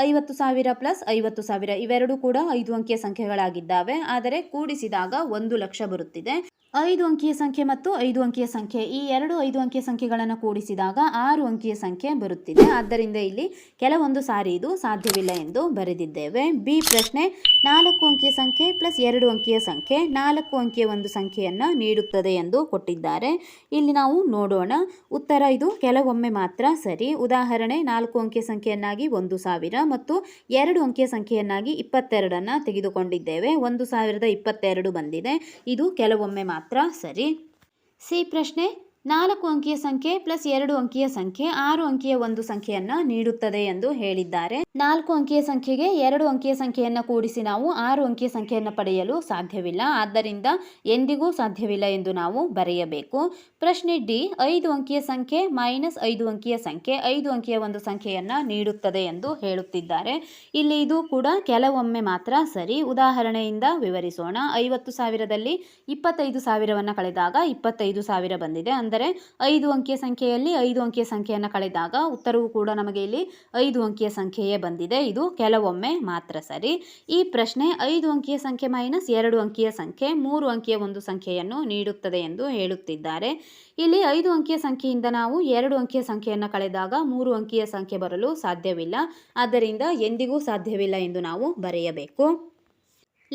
ಐವತ್ತು ಸಾವಿರ ಪ್ಲಸ್ ಐವತ್ತು ಸಾವಿರ ಇವೆರಡೂ ಕೂಡ ಐದು ಅಂಕಿಯ ಸಂಖ್ಯೆಗಳಾಗಿದ್ದಾವೆ. ಆದರೆ ಕೂಡಿಸಿದಾಗ ಒಂದು ಲಕ್ಷ ಬರುತ್ತಿದೆ. ಐದು ಅಂಕಿಯ ಸಂಖ್ಯೆ ಮತ್ತು ಐದು ಅಂಕಿಯ ಸಂಖ್ಯೆ, ಈ ಎರಡು ಐದು ಅಂಕಿಯ ಸಂಖ್ಯೆಗಳನ್ನು ಕೂಡಿಸಿದಾಗ ಆರು ಅಂಕಿಯ ಸಂಖ್ಯೆ ಬರುತ್ತಿದೆ. ಆದ್ದರಿಂದ ಇಲ್ಲಿ ಕೆಲವೊಂದು ಸಾರಿ ಇದು ಸಾಧ್ಯವಿಲ್ಲ ಎಂದು ಬರೆದಿದ್ದೇವೆ. ಬಿ ಪ್ರಶ್ನೆ, ನಾಲ್ಕು ಅಂಕಿಯ ಸಂಖ್ಯೆ ಪ್ಲಸ್ ಎರಡು ಅಂಕಿಯ ಸಂಖ್ಯೆ ನಾಲ್ಕು ಅಂಕಿಯ ಒಂದು ಸಂಖ್ಯೆಯನ್ನು ನೀಡುತ್ತದೆ ಎಂದು ಕೊಟ್ಟಿದ್ದಾರೆ. ಇಲ್ಲಿ ನಾವು ನೋಡೋಣ. ಉತ್ತರ ಇದು ಕೆಲವೊಮ್ಮೆ ಮಾತ್ರ ಸರಿ. ಉದಾಹರಣೆ, ನಾಲ್ಕು ಅಂಕಿಯ ಸಂಖ್ಯೆಯನ್ನಾಗಿ ಒಂದು ಸಾವಿರ ಮತ್ತು ಎರಡು ಅಂಕಿಯ ಸಂಖ್ಯೆಯನ್ನಾಗಿ ಇಪ್ಪತ್ತೆರಡನ್ನು ತೆಗೆದುಕೊಂಡಿದ್ದೇವೆ. ಒಂದು ಸಾವಿರದ ಇಪ್ಪತ್ತೆರಡು ಬಂದಿದೆ. ಇದು ಕೆಲವೊಮ್ಮೆ ಮಾತ್ರ ಸರಿ. ಸಿ ಪ್ರಶ್ನೆ ನಾಲ್ಕು ಅಂಕಿಯ ಸಂಖ್ಯೆ ಪ್ಲಸ್ ಎರಡು ಅಂಕಿಯ ಸಂಖ್ಯೆ ಆರು ಅಂಕಿಯ ಒಂದು ಸಂಖ್ಯೆಯನ್ನು ನೀಡುತ್ತದೆ ಎಂದು ಹೇಳಿದ್ದಾರೆ. ನಾಲ್ಕು ಅಂಕಿಯ ಸಂಖ್ಯೆಗೆ ಎರಡು ಅಂಕಿಯ ಸಂಖ್ಯೆಯನ್ನು ಕೂಡಿಸಿ ನಾವು ಆರು ಅಂಕಿಯ ಸಂಖ್ಯೆಯನ್ನು ಪಡೆಯಲು ಸಾಧ್ಯವಿಲ್ಲ. ಆದ್ದರಿಂದ ಎಂದಿಗೂ ಸಾಧ್ಯವಿಲ್ಲ ಎಂದು ನಾವು ಬರೆಯಬೇಕು. ಪ್ರಶ್ನೆ ಡಿ, ಐದು ಅಂಕಿಯ ಸಂಖ್ಯೆ ಮೈನಸ್ ಐದು ಅಂಕಿಯ ಸಂಖ್ಯೆ ಐದು ಅಂಕಿಯ ಒಂದು ಸಂಖ್ಯೆಯನ್ನು ನೀಡುತ್ತದೆ ಎಂದು ಹೇಳುತ್ತಿದ್ದಾರೆ. ಇಲ್ಲಿ ಇದು ಕೂಡ ಕೆಲವೊಮ್ಮೆ ಮಾತ್ರ ಸರಿ. ಉದಾಹರಣೆಯಿಂದ ವಿವರಿಸೋಣ. ಐವತ್ತು ಸಾವಿರದಲ್ಲಿ ಇಪ್ಪತ್ತೈದು ಸಾವಿರವನ್ನು ಕಳೆದಾಗ ಇಪ್ಪತ್ತೈದು ಸಾವಿರ ಬಂದಿದೆ. ಅಂದರೆ ಐದು ಅಂಕಿಯ ಸಂಖ್ಯೆಯಲ್ಲಿ ಐದು ಅಂಕಿಯ ಸಂಖ್ಯೆಯನ್ನು ಕಳೆದಾಗ ಉತ್ತರವು ಕೂಡ ನಮಗೆ ಇಲ್ಲಿ ಐದು ಅಂಕಿಯ ಸಂಖ್ಯೆಯೇ ಬಂದಿದೆ. ಇದು ಕೆಲವೊಮ್ಮೆ ಮಾತ್ರ ಸರಿ. ಈ ಪ್ರಶ್ನೆ ಐದು ಅಂಕಿಯ ಸಂಖ್ಯೆ ಮೈನಸ್ ಎರಡು ಅಂಕಿಯ ಸಂಖ್ಯೆ ಮೂರು ಅಂಕಿಯ ಒಂದು ಸಂಖ್ಯೆಯನ್ನು ನೀಡುತ್ತದೆ ಎಂದು ಹೇಳುತ್ತಿದ್ದಾರೆ. ಇಲ್ಲಿ ಐದು ಅಂಕಿಯ ಸಂಖ್ಯೆಯಿಂದ ನಾವು ಎರಡು ಅಂಕಿಯ ಸಂಖ್ಯೆಯನ್ನು ಕಳೆದಾಗ ಮೂರು ಅಂಕಿಯ ಸಂಖ್ಯೆ ಬರಲು ಸಾಧ್ಯವಿಲ್ಲ. ಆದ್ದರಿಂದ ಎಂದಿಗೂ ಸಾಧ್ಯವಿಲ್ಲ ಎಂದು ನಾವು ಬರೆಯಬೇಕು.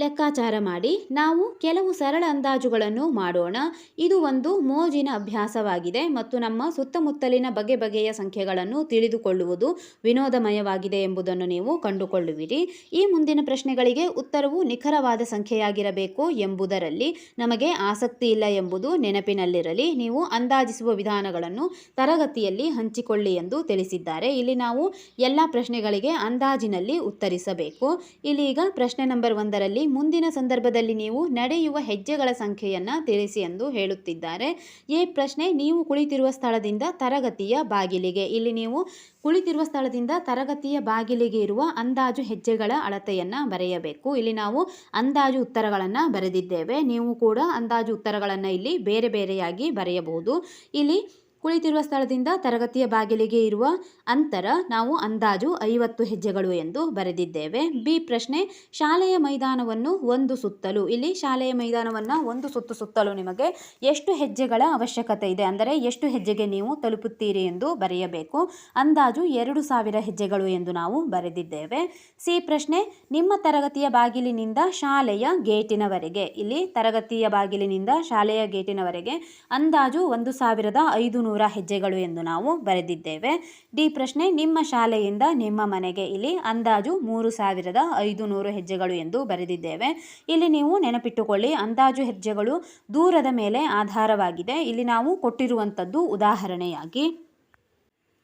ಲೆಕ್ಕಾಚಾರ ಮಾಡಿ, ನಾವು ಕೆಲವು ಸರಳ ಅಂದಾಜುಗಳನ್ನು ಮಾಡೋಣ. ಇದು ಒಂದು ಮೋಜಿನ ಅಭ್ಯಾಸವಾಗಿದೆ ಮತ್ತು ನಮ್ಮ ಸುತ್ತಮುತ್ತಲಿನ ಬಗೆ ಬಗೆಯ ಸಂಖ್ಯೆಗಳನ್ನು ತಿಳಿದುಕೊಳ್ಳುವುದು ವಿನೋದಮಯವಾಗಿದೆ ಎಂಬುದನ್ನು ನೀವು ಕಂಡುಕೊಳ್ಳುವಿರಿ. ಈ ಮುಂದಿನ ಪ್ರಶ್ನೆಗಳಿಗೆ ಉತ್ತರವು ನಿಖರವಾದ ಸಂಖ್ಯೆಯಾಗಿರಬೇಕು ಎಂಬುದರಲ್ಲಿ ನಮಗೆ ಆಸಕ್ತಿ ಇಲ್ಲ ಎಂಬುದು ನೆನಪಿನಲ್ಲಿರಲಿ. ನೀವು ಅಂದಾಜಿಸುವ ವಿಧಾನಗಳನ್ನು ತರಗತಿಯಲ್ಲಿ ಹಂಚಿಕೊಳ್ಳಿ ಎಂದು ತಿಳಿಸಿದ್ದಾರೆ. ಇಲ್ಲಿ ನಾವು ಎಲ್ಲ ಪ್ರಶ್ನೆಗಳಿಗೆ ಅಂದಾಜಿನಲ್ಲಿ ಉತ್ತರಿಸಬೇಕು. ಇಲ್ಲಿ ಈಗ ಪ್ರಶ್ನೆ ನಂಬರ್ ಒಂದರಲ್ಲಿ ಮುಂದಿನ ಸಂದರ್ಭದಲ್ಲಿ ನೀವು ನಡೆಯುವ ಹೆಜ್ಜೆಗಳ ಸಂಖ್ಯೆಯನ್ನು ತಿಳಿಸಿ ಎಂದು ಹೇಳುತ್ತಿದ್ದಾರೆ. ಈ ಪ್ರಶ್ನೆ, ನೀವು ಕುಳಿತಿರುವ ಸ್ಥಳದಿಂದ ತರಗತಿಯ ಬಾಗಿಲಿಗೆ. ಇಲ್ಲಿ ನೀವು ಕುಳಿತಿರುವ ಸ್ಥಳದಿಂದ ತರಗತಿಯ ಬಾಗಿಲಿಗೆ ಇರುವ ಅಂದಾಜು ಹೆಜ್ಜೆಗಳ ಅಳತೆಯನ್ನು ಬರೆಯಬೇಕು. ಇಲ್ಲಿ ನಾವು ಅಂದಾಜು ಉತ್ತರಗಳನ್ನು ಬರೆದಿದ್ದೇವೆ. ನೀವು ಕೂಡ ಅಂದಾಜು ಉತ್ತರಗಳನ್ನು ಇಲ್ಲಿ ಬೇರೆ ಬೇರೆಯಾಗಿ ಬರೆಯಬಹುದು. ಇಲ್ಲಿ ಕುಳಿತಿರುವ ಸ್ಥಳದಿಂದ ತರಗತಿಯ ಬಾಗಿಲಿಗೆ ಇರುವ ಅಂತರ ನಾವು ಅಂದಾಜು ಐವತ್ತು ಹೆಜ್ಜೆಗಳು ಎಂದು ಬರೆದಿದ್ದೇವೆ. ಬಿ ಪ್ರಶ್ನೆ, ಶಾಲೆಯ ಮೈದಾನವನ್ನು ಒಂದು ಸುತ್ತಲು, ಇಲ್ಲಿ ಶಾಲೆಯ ಮೈದಾನವನ್ನು ಒಂದು ಸುತ್ತು ಸುತ್ತಲು ನಿಮಗೆ ಎಷ್ಟು ಹೆಜ್ಜೆಗಳ ಅವಶ್ಯಕತೆ ಇದೆ? ಅಂದರೆ ಎಷ್ಟು ಹೆಜ್ಜೆಗೆ ನೀವು ತಲುಪುತ್ತೀರಿ ಎಂದು ಬರೆಯಬೇಕು. ಅಂದಾಜು ಎರಡು ಸಾವಿರ ಹೆಜ್ಜೆಗಳು ಎಂದು ನಾವು ಬರೆದಿದ್ದೇವೆ. ಸಿ ಪ್ರಶ್ನೆ, ನಿಮ್ಮ ತರಗತಿಯ ಬಾಗಿಲಿನಿಂದ ಶಾಲೆಯ ಗೇಟಿನವರೆಗೆ, ಇಲ್ಲಿ ತರಗತಿಯ ಬಾಗಿಲಿನಿಂದ ಶಾಲೆಯ ಗೇಟಿನವರೆಗೆ ಅಂದಾಜು ಒಂದು ಸಾವಿರದ ಐದು ನೂರ ಹೆಜ್ಜೆಗಳು ಎಂದು ನಾವು ಬರೆದಿದ್ದೇವೆ. ಡಿ ಪ್ರಶ್ನೆ, ನಿಮ್ಮ ಶಾಲೆಯಿಂದ ನಿಮ್ಮ ಮನೆಗೆ ಇಲ್ಲಿ ಅಂದಾಜು ಮೂರು ಸಾವಿರದ ಐದು ನೂರು ಹೆಜ್ಜೆಗಳು ಎಂದು ಬರೆದಿದ್ದೇವೆ. ಇಲ್ಲಿ ನೀವು ನೆನಪಿಟ್ಟುಕೊಳ್ಳಿ, ಅಂದಾಜು ಹೆಜ್ಜೆಗಳು ದೂರದ ಮೇಲೆ ಆಧಾರವಾಗಿದೆ. ಇಲ್ಲಿ ನಾವು ಕೊಟ್ಟಿರುವಂಥದ್ದು ಉದಾಹರಣೆಯಾಗಿ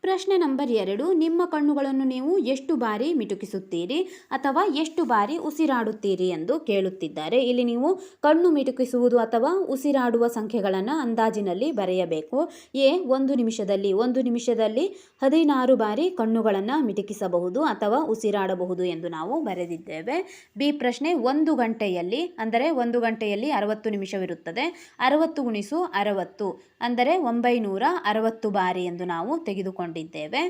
ಪ್ರಶ್ನೆ ನಂಬರ್ ಎರಡು, ನಿಮ್ಮ ಕಣ್ಣುಗಳನ್ನು ನೀವು ಎಷ್ಟು ಬಾರಿ ಮಿಟುಕಿಸುತ್ತೀರಿ ಅಥವಾ ಎಷ್ಟು ಬಾರಿ ಉಸಿರಾಡುತ್ತೀರಿ ಎಂದು ಕೇಳುತ್ತಿದ್ದಾರೆ. ಇಲ್ಲಿ ನೀವು ಕಣ್ಣು ಮಿಟುಕಿಸುವುದು ಅಥವಾ ಉಸಿರಾಡುವ ಸಂಖ್ಯೆಗಳನ್ನು ಅಂದಾಜಿನಲ್ಲಿ ಬರೆಯಬೇಕು. ಎ, ಒಂದು ನಿಮಿಷದಲ್ಲಿ ಒಂದು ನಿಮಿಷದಲ್ಲಿ ಹದಿನಾರು ಬಾರಿ ಕಣ್ಣುಗಳನ್ನು ಮಿಟುಕಿಸಬಹುದು ಅಥವಾ ಉಸಿರಾಡಬಹುದು ಎಂದು ನಾವು ಬರೆದಿದ್ದೇವೆ. ಬಿ, ಪ್ರಶ್ನೆ ಒಂದು ಗಂಟೆಯಲ್ಲಿ, ಅಂದರೆ ಒಂದು ಗಂಟೆಯಲ್ಲಿ ಅರವತ್ತು ನಿಮಿಷವಿರುತ್ತದೆ. ಅರವತ್ತು ಗುಣಿಸು ಅರವತ್ತು, ಅಂದರೆ ಒಂಬೈನೂರ ಅರವತ್ತು ಬಾರಿ ಎಂದು ನಾವು ತೆಗೆದುಕೊಂಡಿದ್ದೇವೆ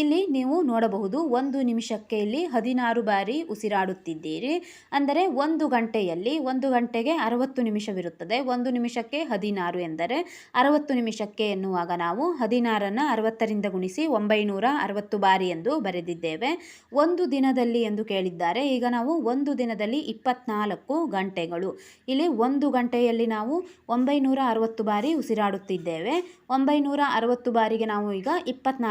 ಇಲ್ಲಿ ನೀವು ನೋಡಬಹುದು ಒಂದು ನಿಮಿಷಕ್ಕೆ ಇಲ್ಲಿ ಹದಿನಾರು ಬಾರಿ ಉಸಿರಾಡುತ್ತಿದ್ದೀರಿ. ಅಂದರೆ ಒಂದು ಗಂಟೆಯಲ್ಲಿ ಒಂದು ಗಂಟೆಗೆ ಅರವತ್ತು ನಿಮಿಷವಿರುತ್ತದೆ. ಒಂದು ನಿಮಿಷಕ್ಕೆ ಹದಿನಾರು ಎಂದರೆ ಅರವತ್ತು ನಿಮಿಷಕ್ಕೆ ಎನ್ನುವಾಗ ನಾವು ಹದಿನಾರನ್ನು ಅರವತ್ತರಿಂದ ಗುಣಿಸಿ ಒಂಬೈನೂರ ಅರವತ್ತು ಬಾರಿ ಎಂದು ಬರೆದಿದ್ದೇವೆ. ಒಂದು ದಿನದಲ್ಲಿ ಎಂದು ಕೇಳಿದ್ದಾರೆ. ಈಗ ನಾವು ಒಂದು ದಿನದಲ್ಲಿ ಇಪ್ಪತ್ನಾಲ್ಕು ಗಂಟೆಗಳು. ಇಲ್ಲಿ ಒಂದು ಗಂಟೆಯಲ್ಲಿ ನಾವು ಒಂಬೈನೂರ ಅರವತ್ತು ಬಾರಿ ಉಸಿರಾಡುತ್ತಿದ್ದೇವೆ. ಒಂಬೈನೂರ ಅರವತ್ತು ಬಾರಿಗೆ ನಾವು ಈಗ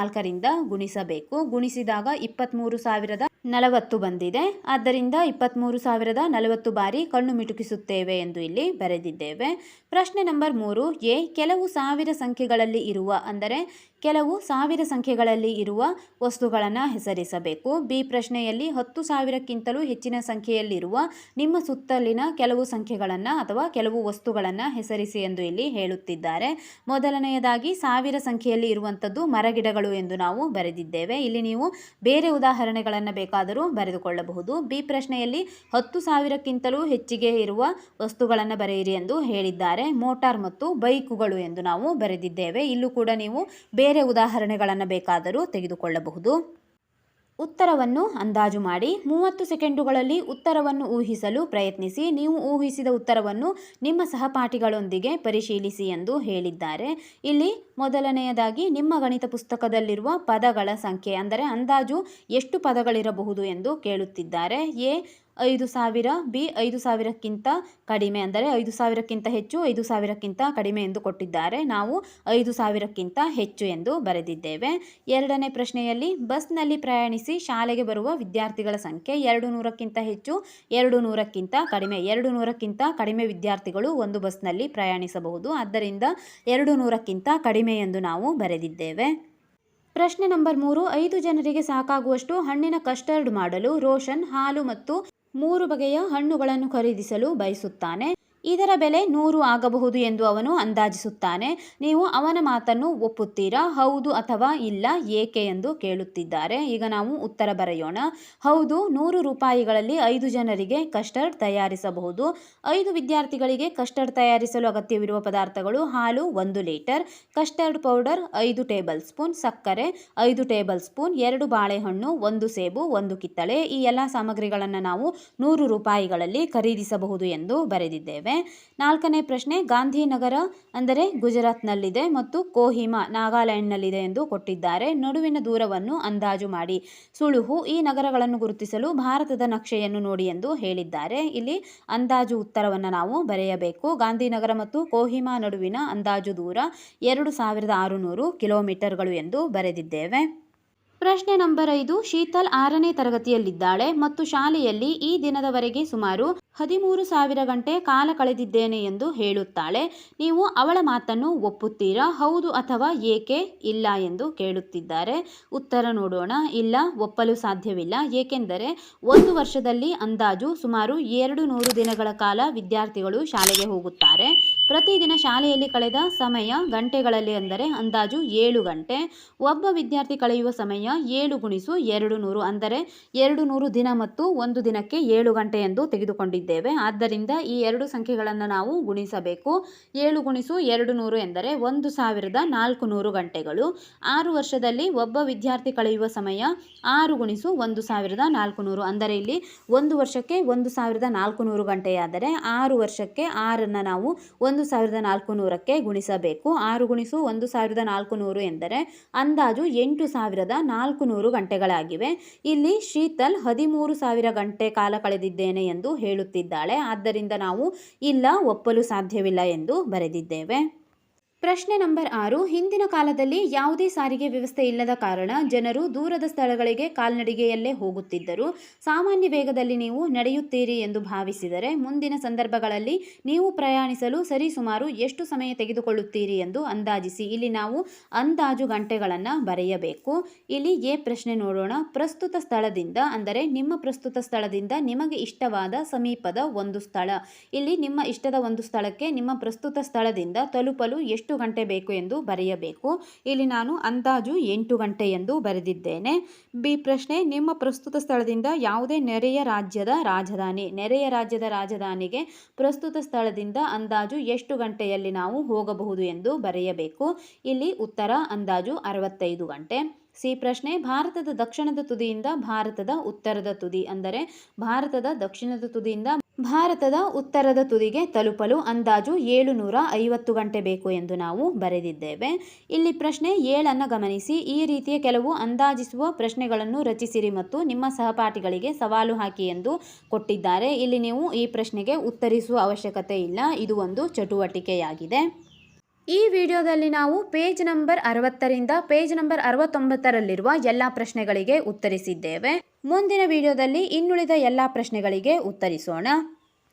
ಇಪ್ಪತ್ನಾಲ್ಕರಿಂದ ಗುಣಿಸಬೇಕು. ಗುಣಿಸಿದಾಗ ಇಪ್ಪತ್ತ್ಮೂರು ಸಾವಿರದ ನಲವತ್ತು ಬಂದಿದೆ. ಆದ್ದರಿಂದ ಇಪ್ಪತ್ತ್ಮೂರು ಸಾವಿರದ ನಲವತ್ತು ಬಾರಿ ಕಣ್ಣು ಮಿಟುಕಿಸುತ್ತೇವೆ ಎಂದು ಇಲ್ಲಿ ಬರೆದಿದ್ದೇವೆ. ಪ್ರಶ್ನೆ ನಂಬರ್ ಮೂರು, ಎ, ಕೆಲವು ಸಾವಿರ ಸಂಖ್ಯೆಗಳಲ್ಲಿ ಇರುವ ಅಂದರೆ ಕೆಲವು ಸಾವಿರ ಸಂಖ್ಯೆಗಳಲ್ಲಿ ಇರುವ ವಸ್ತುಗಳನ್ನು ಹೆಸರಿಸಬೇಕು. ಬಿ ಪ್ರಶ್ನೆಯಲ್ಲಿ ಹತ್ತು ಸಾವಿರಕ್ಕಿಂತಲೂ ಹೆಚ್ಚಿನ ಸಂಖ್ಯೆಯಲ್ಲಿರುವ ನಿಮ್ಮ ಸುತ್ತಲಿನ ಕೆಲವು ಸಂಖ್ಯೆಗಳನ್ನು ಅಥವಾ ಕೆಲವು ವಸ್ತುಗಳನ್ನು ಹೆಸರಿಸಿ ಎಂದು ಇಲ್ಲಿ ಹೇಳುತ್ತಿದ್ದಾರೆ. ಮೊದಲನೆಯದಾಗಿ ಸಾವಿರ ಸಂಖ್ಯೆಯಲ್ಲಿ ಇರುವಂಥದ್ದು ಮರಗಿಡಗಳು ಎಂದು ನಾವು ಬರೆದಿದ್ದೇವೆ. ಇಲ್ಲಿ ನೀವು ಬೇರೆ ಉದಾಹರಣೆಗಳನ್ನು ಬೇಕಾದರೂ ಬರೆದುಕೊಳ್ಳಬಹುದು. ಬಿ ಪ್ರಶ್ನೆಯಲ್ಲಿ ಹತ್ತು ಸಾವಿರಕ್ಕಿಂತಲೂ ಹೆಚ್ಚಿಗೆ ಇರುವ ವಸ್ತುಗಳನ್ನು ಬರೆಯಿರಿ ಎಂದು ಹೇಳಿದ್ದಾರೆ. ಮೋಟಾರ್ ಮತ್ತು ಬೈಕುಗಳು ಎಂದು ನಾವು ಬರೆದಿದ್ದೇವೆ. ಇಲ್ಲೂ ಕೂಡ ನೀವು ಬೇರೆ ಉದಾಹರಣೆಗಳನ್ನು ಬೇಕಾದರೂ ತೆಗೆದುಕೊಳ್ಳಬಹುದು. ಉತ್ತರವನ್ನು ಅಂದಾಜು ಮಾಡಿ. ಮೂವತ್ತು ಸೆಕೆಂಡುಗಳಲ್ಲಿ ಉತ್ತರವನ್ನು ಊಹಿಸಲು ಪ್ರಯತ್ನಿಸಿ. ನೀವು ಊಹಿಸಿದ ಉತ್ತರವನ್ನು ನಿಮ್ಮ ಸಹಪಾಠಿಗಳೊಂದಿಗೆ ಪರಿಶೀಲಿಸಿ ಎಂದು ಹೇಳಿದ್ದಾರೆ. ಇಲ್ಲಿ ಮೊದಲನೆಯದಾಗಿ ನಿಮ್ಮ ಗಣಿತ ಪುಸ್ತಕದಲ್ಲಿರುವ ಪದಗಳ ಸಂಖ್ಯೆ, ಅಂದರೆ ಅಂದಾಜು ಎಷ್ಟು ಪದಗಳಿರಬಹುದು ಎಂದು ಕೇಳುತ್ತಿದ್ದಾರೆ. ಎ ಐದು ಸಾವಿರ ಬಿ ಐದು ಸಾವಿರಕ್ಕಿಂತ ಕಡಿಮೆ ಅಂದರೆ ಐದು ಸಾವಿರಕ್ಕಿಂತ ಹೆಚ್ಚು, ಐದು ಸಾವಿರಕ್ಕಿಂತ ಕಡಿಮೆ ಎಂದು ಕೊಟ್ಟಿದ್ದಾರೆ. ನಾವು ಐದು ಸಾವಿರಕ್ಕಿಂತ ಹೆಚ್ಚು ಎಂದು ಬರೆದಿದ್ದೇವೆ. ಎರಡನೇ ಪ್ರಶ್ನೆಯಲ್ಲಿ, ಬಸ್ನಲ್ಲಿ ಪ್ರಯಾಣಿಸಿ ಶಾಲೆಗೆ ಬರುವ ವಿದ್ಯಾರ್ಥಿಗಳ ಸಂಖ್ಯೆ ಎರಡು ನೂರಕ್ಕಿಂತ ಹೆಚ್ಚು ಎರಡು ನೂರಕ್ಕಿಂತ ಕಡಿಮೆ ಎರಡು ನೂರಕ್ಕಿಂತ ಕಡಿಮೆ ವಿದ್ಯಾರ್ಥಿಗಳು ಒಂದು ಬಸ್ನಲ್ಲಿ ಪ್ರಯಾಣಿಸಬಹುದು. ಆದ್ದರಿಂದ ಎರಡು ನೂರಕ್ಕಿಂತ ಕಡಿಮೆ ಎಂದು ನಾವು ಬರೆದಿದ್ದೇವೆ. ಪ್ರಶ್ನೆ ನಂಬರ್ ಮೂರು, ಐದು ಜನರಿಗೆ ಸಾಕಾಗುವಷ್ಟು ಹಣ್ಣಿನ ಕಸ್ಟರ್ಡ್ ಮಾಡಲು ರೋಷನ್, ಹಾಲು ಮತ್ತು ಮೂರು ಬಗೆಯ ಹಣ್ಣುಗಳನ್ನು ಖರೀದಿಸಲು ಬಯಸುತ್ತಾನೆ. ಇದರ ಬೆಲೆ ನೂರು ಆಗಬಹುದು ಎಂದು ಅವನು ಅಂದಾಜಿಸುತ್ತಾನೆ. ನೀವು ಅವನ ಮಾತನ್ನು ಒಪ್ಪುತ್ತೀರಾ? ಹೌದು ಅಥವಾ ಇಲ್ಲ, ಏಕೆ ಎಂದು ಕೇಳುತ್ತಿದ್ದಾರೆ. ಈಗ ನಾವು ಉತ್ತರ ಬರೆಯೋಣ. ಹೌದು, ನೂರು ರೂಪಾಯಿಗಳಲ್ಲಿ ಐದು ಜನರಿಗೆ ಕಸ್ಟರ್ಡ್ ತಯಾರಿಸಬಹುದು. ಐದು ವಿದ್ಯಾರ್ಥಿಗಳಿಗೆ ಕಸ್ಟರ್ಡ್ ತಯಾರಿಸಲು ಅಗತ್ಯವಿರುವ ಪದಾರ್ಥಗಳು ಹಾಲು ಒಂದು ಲೀಟರ್, ಕಸ್ಟರ್ಡ್ ಪೌಡರ್ ಐದು ಟೇಬಲ್ ಸ್ಪೂನ್, ಸಕ್ಕರೆ ಐದು ಟೇಬಲ್ ಸ್ಪೂನ್, ಎರಡು ಬಾಳೆಹಣ್ಣು, ಒಂದು ಸೇಬು, ಒಂದು ಕಿತ್ತಳೆ. ಈ ಎಲ್ಲ ಸಾಮಗ್ರಿಗಳನ್ನು ನಾವು ನೂರು ರೂಪಾಯಿಗಳಲ್ಲಿ ಖರೀದಿಸಬಹುದು ಎಂದು ಬರೆದಿದ್ದೇವೆ. ನಾಲ್ಕನೇ ಪ್ರಶ್ನೆ, ಗಾಂಧಿನಗರ ಅಂದರೆ ಗುಜರಾತ್ನಲ್ಲಿದೆ ಮತ್ತು ಕೋಹಿಮಾ ನಾಗಾಲ್ಯಾಂಡ್ನಲ್ಲಿದೆ ಎಂದು ಕೊಟ್ಟಿದ್ದಾರೆ. ನಡುವಿನ ದೂರವನ್ನು ಅಂದಾಜು ಮಾಡಿ. ಸುಳುಹು, ಈ ನಗರಗಳನ್ನು ಗುರುತಿಸಲು ಭಾರತದ ನಕ್ಷೆಯನ್ನು ನೋಡಿ ಎಂದು ಹೇಳಿದ್ದಾರೆ. ಇಲ್ಲಿ ಅಂದಾಜು ಉತ್ತರವನ್ನು ನಾವು ಬರೆಯಬೇಕು. ಗಾಂಧಿನಗರ ಮತ್ತು ಕೋಹಿಮಾ ನಡುವಿನ ಅಂದಾಜು ದೂರ ಎರಡು ಸಾವಿರದ ಆರುನೂರು ಕಿಲೋಮೀಟರ್ಗಳು ಎಂದು ಬರೆದಿದ್ದೇವೆ. ಪ್ರಶ್ನೆ ನಂಬರ್ ಐದು, ಶೀತಲ್ ಆರನೇ ತರಗತಿಯಲ್ಲಿದ್ದಾಳೆ ಮತ್ತು ಶಾಲೆಯಲ್ಲಿ ಈ ದಿನದವರೆಗೆ ಸುಮಾರು ಹದಿಮೂರು ಸಾವಿರ ಗಂಟೆ ಕಾಲ ಕಳೆದಿದ್ದೇನೆ ಎಂದು ಹೇಳುತ್ತಾಳೆ. ನೀವು ಅವಳ ಮಾತನ್ನು ಒಪ್ಪುತ್ತೀರಾ? ಹೌದು ಅಥವಾ ಏಕೆ? ಇಲ್ಲ ಎಂದು ಕೇಳುತ್ತಿದ್ದಾರೆ. ಉತ್ತರ ನೋಡೋಣ. ಇಲ್ಲ, ಒಪ್ಪಲು ಸಾಧ್ಯವಿಲ್ಲ. ಏಕೆಂದರೆ ಒಂದು ವರ್ಷದಲ್ಲಿ ಅಂದಾಜು ಸುಮಾರು ಎರಡು ನೂರು ದಿನಗಳ ಕಾಲ ವಿದ್ಯಾರ್ಥಿಗಳು ಶಾಲೆಗೆ ಹೋಗುತ್ತಾರೆ. ಪ್ರತಿದಿನ ಶಾಲೆಯಲ್ಲಿ ಕಳೆದ ಸಮಯ ಗಂಟೆಗಳಲ್ಲಿ ಅಂದರೆ ಅಂದಾಜು ಏಳು ಗಂಟೆ. ಒಬ್ಬ ವಿದ್ಯಾರ್ಥಿ ಕಳೆಯುವ ಸಮಯ ಏಳು ಗುಣಿಸು ಎರಡು ನೂರು ಅಂದರೆ ಎರಡು ನೂರು ದಿನ ಮತ್ತು ಒಂದು ದಿನಕ್ಕೆ ಏಳು ಗಂಟೆ ಎಂದು ತೆಗೆದುಕೊಂಡಿದ್ದೇವೆ. ಆದ್ದರಿಂದ ಈ ಎರಡು ಸಂಖ್ಯೆಗಳನ್ನು ನಾವು ಗುಣಿಸಬೇಕು. ಏಳು ಗುಣಿಸು ಎರಡು ನೂರು ಎಂದರೆ ಒಂದು ಸಾವಿರದ ನಾಲ್ಕು ನೂರು ಗಂಟೆಗಳು. ಆರು ವರ್ಷದಲ್ಲಿ ಒಬ್ಬ ವಿದ್ಯಾರ್ಥಿ ಕಳೆಯುವ ಸಮಯ ಆರು ಗುಣಿಸು ಒಂದು ಸಾವಿರದ ನಾಲ್ಕು ನೂರು ಅಂದರೆ ಇಲ್ಲಿ ಒಂದು ವರ್ಷಕ್ಕೆ ಒಂದು ಸಾವಿರದ ನಾಲ್ಕು ನೂರು ಗಂಟೆಯಾದರೆ ಆರು ವರ್ಷಕ್ಕೆ ಆರನ್ನು ನಾವು ಒಂದು ಸಾವಿರದ ನಾಲ್ಕು ನೂರಕ್ಕೆ ಗುಣಿಸಬೇಕು. ಆರು ಗುಣಿಸು ಒಂದು ಸಾವಿರದ ನಾಲ್ಕು ನೂರು ಎಂದರೆ ಅಂದಾಜು ಎಂಟು ಸಾವಿರದ ನಾಲ್ಕು ನೂರು ಗಂಟೆಗಳಾಗಿವೆ. ಇಲ್ಲಿ ಶೀತಲ್ ಹದಿಮೂರು ಸಾವಿರ ಗಂಟೆ ಕಾಲ ಕಳೆದಿದ್ದೇನೆ ಎಂದು ಹೇಳುತ್ತಿದ್ದಾಳೆ. ಆದ್ದರಿಂದ ನಾವು ಇಲ್ಲ, ಒಪ್ಪಲು ಸಾಧ್ಯವಿಲ್ಲ ಎಂದು ಬರೆದಿದ್ದೇವೆ. ಪ್ರಶ್ನೆ ನಂಬರ್ ಆರು, ಹಿಂದಿನ ಕಾಲದಲ್ಲಿ ಯಾವುದೇ ಸಾರಿಗೆ ವ್ಯವಸ್ಥೆ ಇಲ್ಲದ ಕಾರಣ ಜನರು ದೂರದ ಸ್ಥಳಗಳಿಗೆ ಕಾಲ್ನಡಿಗೆಯಲ್ಲೇ ಹೋಗುತ್ತಿದ್ದರು. ಸಾಮಾನ್ಯ ವೇಗದಲ್ಲಿ ನೀವು ನಡೆಯುತ್ತೀರಿ ಎಂದು ಭಾವಿಸಿದರೆ ಮುಂದಿನ ಸಂದರ್ಭಗಳಲ್ಲಿ ನೀವು ಪ್ರಯಾಣಿಸಲು ಸರಿಸುಮಾರು ಎಷ್ಟು ಸಮಯ ತೆಗೆದುಕೊಳ್ಳುತ್ತೀರಿ ಎಂದು ಅಂದಾಜಿಸಿ. ಇಲ್ಲಿ ನಾವು ಅಂದಾಜು ಗಂಟೆಗಳನ್ನು ಬರೆಯಬೇಕು. ಇಲ್ಲಿ ಎ ಪ್ರಶ್ನೆ ನೋಡೋಣ. ಪ್ರಸ್ತುತ ಸ್ಥಳದಿಂದ ಅಂದರೆ ನಿಮ್ಮ ಪ್ರಸ್ತುತ ಸ್ಥಳದಿಂದ ನಿಮಗೆ ಇಷ್ಟವಾದ ಸಮೀಪದ ಒಂದು ಸ್ಥಳ. ಇಲ್ಲಿ ನಿಮ್ಮ ಇಷ್ಟದ ಒಂದು ಸ್ಥಳಕ್ಕೆ ನಿಮ್ಮ ಪ್ರಸ್ತುತ ಸ್ಥಳದಿಂದ ತಲುಪಲು ಎಷ್ಟು ಗಂಟೆ ಬೇಕು ಎಂದು ಬರೆಯಬೇಕು. ಇಲ್ಲಿ ನಾನು ಅಂದಾಜು ಎಂಟು ಗಂಟೆ ಎಂದು ಬರೆದಿದ್ದೇನೆ. ಬಿ ಪ್ರಶ್ನೆ, ನಿಮ್ಮ ಪ್ರಸ್ತುತ ಸ್ಥಳದಿಂದ ಯಾವುದೇ ನೆರೆಯ ರಾಜ್ಯದ ರಾಜಧಾನಿ, ನೆರೆಯ ರಾಜ್ಯದ ರಾಜಧಾನಿಗೆ ಪ್ರಸ್ತುತ ಸ್ಥಳದಿಂದ ಅಂದಾಜು ಎಷ್ಟು ಗಂಟೆಯಲ್ಲಿ ನಾವು ಹೋಗಬಹುದು ಎಂದು ಬರೆಯಬೇಕು. ಇಲ್ಲಿ ಉತ್ತರ, ಅಂದಾಜು ಅರವತ್ತೈದು ಗಂಟೆ. ಸಿ ಪ್ರಶ್ನೆ, ಭಾರತದ ದಕ್ಷಿಣದ ತುದಿಯಿಂದ ಭಾರತದ ಉತ್ತರದ ತುದಿ ಅಂದರೆ ಭಾರತದ ದಕ್ಷಿಣದ ತುದಿಯಿಂದ ಭಾರತದ ಉತ್ತರದ ತುದಿಗೆ ತಲುಪಲು ಅಂದಾಜು ಏಳು ನೂರ ಐವತ್ತು ಗಂಟೆ ಬೇಕು ಎಂದು ನಾವು ಬರೆದಿದ್ದೇವೆ. ಇಲ್ಲಿ ಪ್ರಶ್ನೆ ಏಳನ್ನು ಗಮನಿಸಿ. ಈ ರೀತಿಯ ಕೆಲವು ಅಂದಾಜಿಸುವ ಪ್ರಶ್ನೆಗಳನ್ನು ರಚಿಸಿರಿ ಮತ್ತು ನಿಮ್ಮ ಸಹಪಾಠಿಗಳಿಗೆ ಸವಾಲು ಹಾಕಿ ಎಂದು ಕೊಟ್ಟಿದ್ದಾರೆ. ಇಲ್ಲಿ ನೀವು ಈ ಪ್ರಶ್ನೆಗೆ ಉತ್ತರಿಸುವ ಅವಶ್ಯಕತೆ ಇಲ್ಲ. ಇದು ಒಂದು ಚಟುವಟಿಕೆಯಾಗಿದೆ. ಈ ವಿಡಿಯೋದಲ್ಲಿ ನಾವು ಪೇಜ್ ನಂಬರ್ ಅರವತ್ತರಿಂದ ಪೇಜ್ ನಂಬರ್ ಅರವತ್ತೊಂಬತ್ತರಲ್ಲಿರುವ ಎಲ್ಲ ಪ್ರಶ್ನೆಗಳಿಗೆ ಉತ್ತರಿಸಿದ್ದೇವೆ. ಮುಂದಿನ ವಿಡಿಯೋದಲ್ಲಿ ಇನ್ನುಳಿದ ಎಲ್ಲ ಪ್ರಶ್ನೆಗಳಿಗೆ ಉತ್ತರಿಸೋಣ.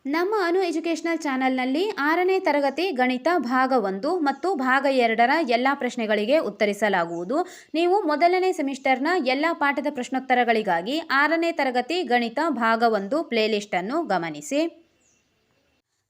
ನಮ್ಮ ಅನು ಎಜುಕೇಷನಲ್ ಚಾನಲ್ನಲ್ಲಿ ಆರನೇ ತರಗತಿ ಗಣಿತ ಭಾಗ ಒಂದು ಮತ್ತು ಭಾಗ ಎರಡರ ಎಲ್ಲ ಪ್ರಶ್ನೆಗಳಿಗೆ ಉತ್ತರಿಸಲಾಗುವುದು. ನೀವು ಮೊದಲನೇ ಸೆಮಿಸ್ಟರ್ನ ಎಲ್ಲ ಪಾಠದ ಪ್ರಶ್ನೋತ್ತರಗಳಿಗಾಗಿ ಆರನೇ ತರಗತಿ ಗಣಿತ ಭಾಗ ಒಂದು ಪ್ಲೇಲಿಸ್ಟನ್ನು ಗಮನಿಸಿ.